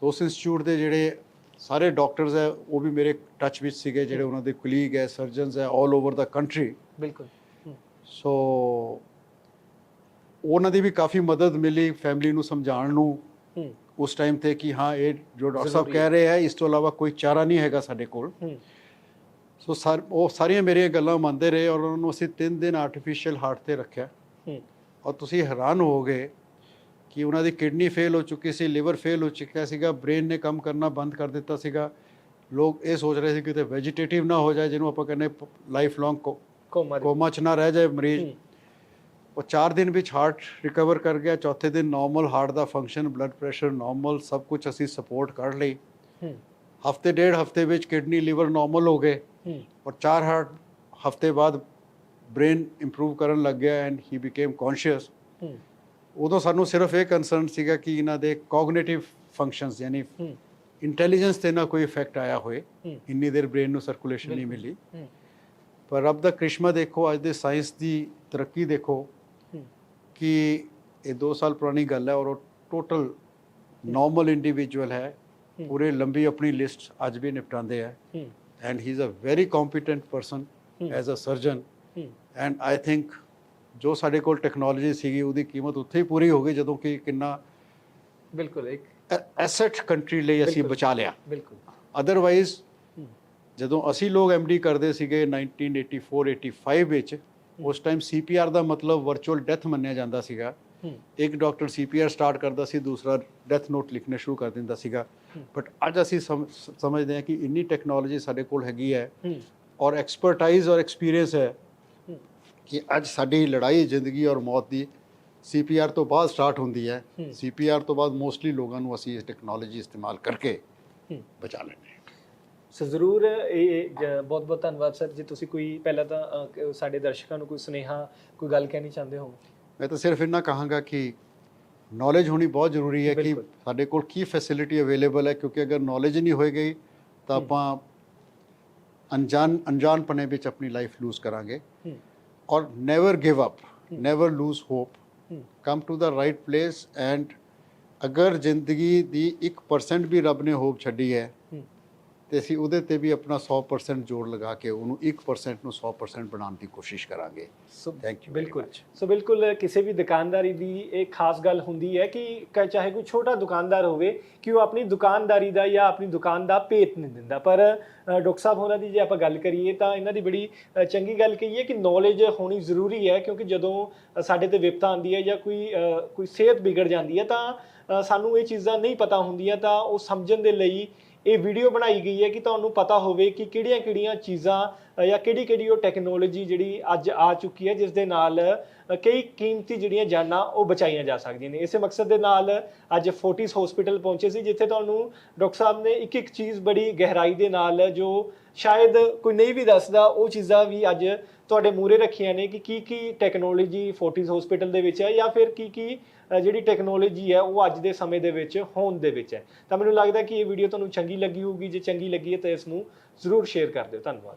ਸੋ ਉਸ ਇੰਸਟੀਚਿਊਟ ਦੇ ਜਿਹੜੇ ਸਾਰੇ ਡਾਕਟਰਸ ਹੈ ਉਹ ਵੀ ਮੇਰੇ ਟੱਚ ਵਿੱਚ ਸੀਗੇ ਜਿਹੜੇ ਉਹਨਾਂ ਦੇ ਕੁਲੀਗ ਹੈ ਸਰਜਨਸ ਹੈ 올 ਓਵਰ ਦਾ ਕੰਟਰੀ ਬਿਲਕੁਲ। ਸੋ ਉਹਨਾਂ ਦੀ ਵੀ ਕਾਫੀ ਮਦਦ ਮਿਲੀ ਫੈਮਿਲੀ ਨੂੰ ਸਮਝਾਉਣ ਨੂੰ। ਉਸ ਟਾਈਮ ਤੇ ਕਿ ਹਾਂ ਇਹ ਜੋ ਡਾਕਟਰ ਸਾਹਿਬ ਕਹਿ ਰਹੇ ਹੈ ਇਸ ਤੋਂ ਇਲਾਵਾ ਕੋਈ ਚਾਰਾ ਨਹੀਂ ਹੈਗਾ ਸਾਡੇ ਕੋਲ। ਸੋ ਸਰ ਉਹ ਸਾਰੀਆਂ ਮੇਰੀਆਂ ਗੱਲਾਂ ਮੰਨਦੇ ਰਹੇ ਔਰ ਉਹਨਾਂ ਨੂੰ ਅਸੀਂ 3 ਦਿਨ ਆਰਟੀਫੀਸ਼ੀਅਲ ਹਾਰਟ ਤੇ ਰੱਖਿਆ। ਔਰ ਤੁਸੀਂ ਹੈਰਾਨ ਹੋਵੋਗੇ ਕਿ ਉਹਨਾਂ ਦੀ ਕਿਡਨੀ ਫੇਲ ਹੋ ਚੁੱਕੀ ਸੀ ਲਿਵਰ ਫੇਲ ਹੋ ਚੁੱਕਿਆ ਸੀਗਾ ਬ੍ਰੇਨ ਨੇ ਕੰਮ ਕਰਨਾ ਬੰਦ ਕਰ ਦਿੱਤਾ ਸੀਗਾ। ਲੋਕ ਇਹ ਸੋਚ ਰਹੇ ਸੀ ਕਿ ਤੇ ਵੈਜੀਟੇਟਿਵ ਨਾ ਹੋ ਜਾਏ ਜਿਹਨੂੰ ਆਪਾਂ ਕਹਿੰਦੇ ਲਾਈਫ ਲੌਂਗ ਕੋਮਾ ਚ ਨਾ ਰਹਿ ਜਾਏ ਮਰੀਜ਼। ਉਹ 4 ਦਿਨ ਵਿੱਚ ਹਾਰਟ ਰਿਕਵਰ ਕਰ ਗਿਆ ਚੌਥੇ ਦਿਨ ਨਾਰਮਲ ਹਾਰਟ ਦਾ ਫੰਕਸ਼ਨ ਬਲੱਡ ਪ੍ਰੈਸ਼ਰ ਨਾਰਮਲ ਸਭ ਕੁਝ ਅਸੀਂ ਸਪੋਰਟ ਕਰ ਲਈ। ਹਫ਼ਤੇ ਡੇਢ ਹਫ਼ਤੇ ਵਿੱਚ ਕਿਡਨੀ ਲਿਵਰ ਨਾਰਮਲ ਹੋ ਗਏ। ਔਰ ਚਾਰ ਹਾਰਟ ਹਫ਼ਤੇ ਬਾਅਦ ਬ੍ਰੇਨ ਇੰਪਰੂਵ ਕਰਨ ਲੱਗ ਗਿਆ ਐਂਡ ਹੀ ਬਿਕੇਮ ਕੌਨਸ਼ੀਅਸ ਉਦੋਂ ਸਾਨੂੰ ਸਿਰਫ ਇਹ ਕੰਸਰਨ ਸੀਗਾ ਕਿ ਇਹਨਾਂ ਦੇ ਕੋਗਨੀਟਿਵ ਫੰਕਸ਼ਨਸ ਯਾਨੀ ਇੰਟੈਲੀਜੈਂਸ ਤੇ ਨਾ ਕੋਈ ਇਫੈਕਟ ਆਇਆ ਹੋਏ। ਇੰਨੀ ਦੇਰ ਬ੍ਰੇਨ ਨੂੰ ਸਰਕੂਲੇਸ਼ਨ ਨਹੀਂ। ਮਿਲੀ। ਪਰ ਰੱਬ ਦਾ ਕ੍ਰਿਸ਼ਮਾ ਦੇਖੋ ਅੱਜ ਦੇ ਸਾਇੰਸ ਦੀ ਤਰੱਕੀ ਦੇਖੋ ਕਿ ਇਹ 2 ਸਾਲ ਪੁਰਾਣੀ ਗੱਲ ਹੈ ਔਰ ਉਹ ਟੋਟਲ ਨਾਰਮਲ ਇੰਡੀਵਿਜੂਅਲ ਹੈ। ਪੂਰੇ ਲੰਬੀ ਆਪਣੀ ਲਿਸਟ ਅੱਜ ਵੀ ਨਿਪਟਾਉਂਦੇ ਹੈ। And he is a very competent person. As a surgeon and I think ਜੋ ਸਾਡੇ ਕੋਲ ਟੈਕਨੋਲੋਜੀ ਸੀਗੀ ਉਹਦੀ ਕੀਮਤ ਉੱਥੇ ਹੀ ਪੂਰੀ ਹੋ ਗਈ ਜਦੋਂ ਕਿ ਕਿੰਨਾ ਬਿਲਕੁਲ ਇੱਕ ਐਸੈਟ ਕੰਟਰੀ ਲਈ ਅਸੀਂ। ਬਚਾ ਲਿਆ। ਬਿਲਕੁਲ। ਅਦਰਵਾਈਜ਼ ਜਦੋਂ ਅਸੀਂ ਲੋਕ ਐਮਡੀ ਕਰਦੇ ਸੀਗੇ 1984 85 ਵਿੱਚ ਉਸ ਟਾਈਮ ਸੀਪੀਆਰ ਦਾ ਮਤਲਬ ਵਰਚੁਅਲ ਡੈਥ ਮੰਨਿਆ ਜਾਂਦਾ ਸੀਗਾ। ਇੱਕ ਡਾਕਟਰ ਸੀਪੀਆਰ ਸਟਾਰਟ ਕਰਦਾ ਸੀ ਦੂਸਰਾ ਡੈਥ ਨੋਟ ਲਿਖਣਾ ਸ਼ੁਰੂ ਕਰ ਦਿੰਦਾ ਸੀਗਾ। ਬਟ ਅੱਜ ਅਸੀਂ ਸਮ- ਸਮਝਦੇ ਹਾਂ ਕਿ ਇੰਨੀ ਟੈਕਨੋਲੋਜੀ ਸਾਡੇ ਕੋਲ ਹੈਗੀ ਹੈ ਔਰ ਐਕਸਪਰਟਾਈਜ਼ ਔਰ ਐਕਸਪੀਰੀਅੰਸ ਹੂੰ। ਕਿ ਅੱਜ ਸਾਡੀ ਲੜਾਈ ਜ਼ਿੰਦਗੀ ਔਰ ਮੌਤ ਦੀ ਸੀਪੀਆਰ ਤੋਂ ਬਾਅਦ ਸਟਾਰਟ ਹੁੰਦੀ ਹੈ। ਸੀਪੀਆਰ ਤੋਂ ਬਾਅਦ ਮੋਸਟਲੀ ਲੋਕਾਂ ਨੂੰ ਅਸੀਂ ਇਹ ਟੈਕਨੋਲੋਜੀ ਇਸਤੇਮਾਲ ਕਰਕੇ ਬਚਾ ਲੈਂਦੇ ਹਾਂ। ਸੋ ਜ਼ਰੂਰ ਇਹ ਬਹੁਤ ਬਹੁਤ ਧੰਨਵਾਦ ਸਰ। ਜੇ ਤੁਸੀਂ ਕੋਈ ਪਹਿਲਾਂ ਤਾਂ ਸਾਡੇ ਦਰਸ਼ਕਾਂ ਨੂੰ ਕੋਈ ਸੁਨੇਹਾ ਕੋਈ ਗੱਲ ਕਹਿਣੀ ਚਾਹੁੰਦੇ ਹੋ? ਮੈਂ ਤਾਂ ਸਿਰਫ ਇੰਨਾ ਕਹਾਂਗਾ ਕਿ ਨੌਲੇਜ ਹੋਣੀ ਬਹੁਤ ਜ਼ਰੂਰੀ ਹੈ ਕਿ। ਸਾਡੇ ਕੋਲ ਕੀ ਫੈਸਿਲਿਟੀ ਅਵੇਲੇਬਲ ਹੈ ਕਿਉਂਕਿ ਅਗਰ ਨੌਲੇਜ ਨਹੀਂ ਹੋਏਗੀ ਤਾਂ ਆਪਾਂ ਅਣਜਾਣ ਅਣਜਾਣਪਣੇ ਵਿੱਚ ਆਪਣੀ ਲਾਈਫ ਲੂਜ਼ ਕਰਾਂਗੇ। ਹੂੰ ਔਰ never give up never lose hope ਹੂੰ come to the right place and ਅਗਰ ਜ਼ਿੰਦਗੀ ਦੀ 1% ਵੀ ਰੱਬ ਨੇ ਹੋਪ ਛੱਡੀ ਹੂੰ ਤੇ ਅਸੀਂ ਉਹਦੇ ਤੇ ਵੀ ਆਪਣਾ 100% ਜੋਰ ਲਗਾ ਕੇ ਉਹਨੂੰ 1% ਨੂੰ 100% ਬਣਾਉਣ ਦੀ ਕੋਸ਼ਿਸ਼ ਕਰਾਂਗੇ। ਸੋ you very ਬਿਲਕੁਲ. ਸੋ ਬਿਲਕੁਲ ਕਿਸੇ ਵੀ ਦੁਕਾਨਦਾਰੀ ਦੀ ਇਹ ਖਾਸ ਗੱਲ ਹੁੰਦੀ ਹੈ ਕਿ ਚਾਹੇ ਕੋਈ ਛੋਟਾ ਦੁਕਾਨਦਾਰ ਹੋਵੇ ਕਿ ਉਹ ਆਪਣੀ ਦੁਕਾਨਦਾਰੀ ਦਾ ਜਾਂ ਆਪਣੀ ਦੁਕਾਨ ਦਾ ਭੇਤ ਨਹੀਂ ਦਿੰਦਾ। ਪਰ ਡਾਕਟਰ ਸਾਹਿਬ ਹੋਰਾਂ ਦੀ ਜੇ ਆਪਾਂ ਗੱਲ ਕਰੀਏ ਤਾਂ ਇਹਨਾਂ ਦੀ ਬੜੀ ਚੰਗੀ ਗੱਲ ਕਹੀ ਹੈ ਕਿ ਨੌਲੇਜ ਹੋਣੀ ਜ਼ਰੂਰੀ ਹੈ ਕਿਉਂਕਿ ਜਦੋਂ ਸਾਡੇ ਤੇ ਵਿਪਤਾ ਆਉਂਦੀ ਹੈ ਜਾਂ ਕੋਈ ਕੋਈ ਸਿਹਤ ਵਿਗੜ ਜਾਂਦੀ ਹੈ ਤਾਂ ਸਾਨੂੰ ਇਹ ਚੀਜ਼ਾਂ ਨਹੀਂ ਪਤਾ ਹੁੰਦੀਆਂ ਤਾਂ ਉਹ ਸਮਝਣ ਦੇ ਲਈ ਇਹ ਵੀਡੀਓ ਬਣਾਈ ਗਈ ਹੈ ਕਿ ਤੁਹਾਨੂੰ ਪਤਾ ਹੋਵੇ ਕਿ ਕਿਹੜੀਆਂ-ਕਿਹੜੀਆਂ ਚੀਜ਼ਾਂ ਜਾਂ ਕਿਹੜੀ-ਕਿਹੜੀ ਉਹ ਟੈਕਨੋਲੋਜੀ ਜਿਹੜੀ ਅੱਜ ਆ ਚੁੱਕੀ ਹੈ ਜਿਸ ਦੇ ਨਾਲ ਕਈ ਕੀਮਤੀ ਜਿਹੜੀਆਂ ਜਾਨਾਂ ਉਹ ਬਚਾਈਆਂ ਜਾ ਸਕਦੀਆਂ ਨੇ। ਇਸੇ ਮਕਸਦ ਦੇ ਨਾਲ ਅੱਜ ਫੋਰਟਿਸ ਹਸਪੀਟਲ ਪਹੁੰਚੇ ਸੀ, ਜਿੱਥੇ ਤੁਹਾਨੂੰ ਡਾਕਟਰ ਸਾਹਿਬ ਨੇ ਇੱਕ ਇੱਕ ਚੀਜ਼ ਬੜੀ ਗਹਿਰਾਈ ਦੇ ਨਾਲ ਜੋ ਸ਼ਾਇਦ ਕੋਈ ਨਹੀਂ ਵੀ ਦੱਸਦਾ, ਉਹ ਚੀਜ਼ਾਂ ਵੀ ਅੱਜ ਤੁਹਾਡੇ ਮੂਹਰੇ ਰੱਖੀਆਂ ਨੇ ਕਿ ਕੀ ਕੀ ਟੈਕਨੋਲੋਜੀ ਫੋਰਟਿਸ ਹਸਪੀਟਲ ਦੇ ਵਿੱਚ ਹੈ ਜਾਂ ਫਿਰ ਕੀ ਕੀ ਜਿਹੜੀ ਟੈਕਨੋਲੋਜੀ ਹੈ ਉਹ ਅੱਜ ਦੇ ਸਮੇਂ ਦੇ ਵਿੱਚ ਹੋਂਦ ਦੇ ਵਿੱਚ ਹੈ। ਤਾਂ ਮੈਨੂੰ ਲੱਗਦਾ ਕਿ ਇਹ ਵੀਡੀਓ ਤੁਹਾਨੂੰ ਚੰਗੀ ਲੱਗੀ ਹੋਊਗੀ। ਜੇ ਚੰਗੀ ਲੱਗੀ ਹੈ ਤਾਂ ਇਸ ਨੂੰ ਜ਼ਰੂਰ ਸ਼ੇਅਰ ਕਰ ਦਿਓ। ਧੰਨਵਾਦ।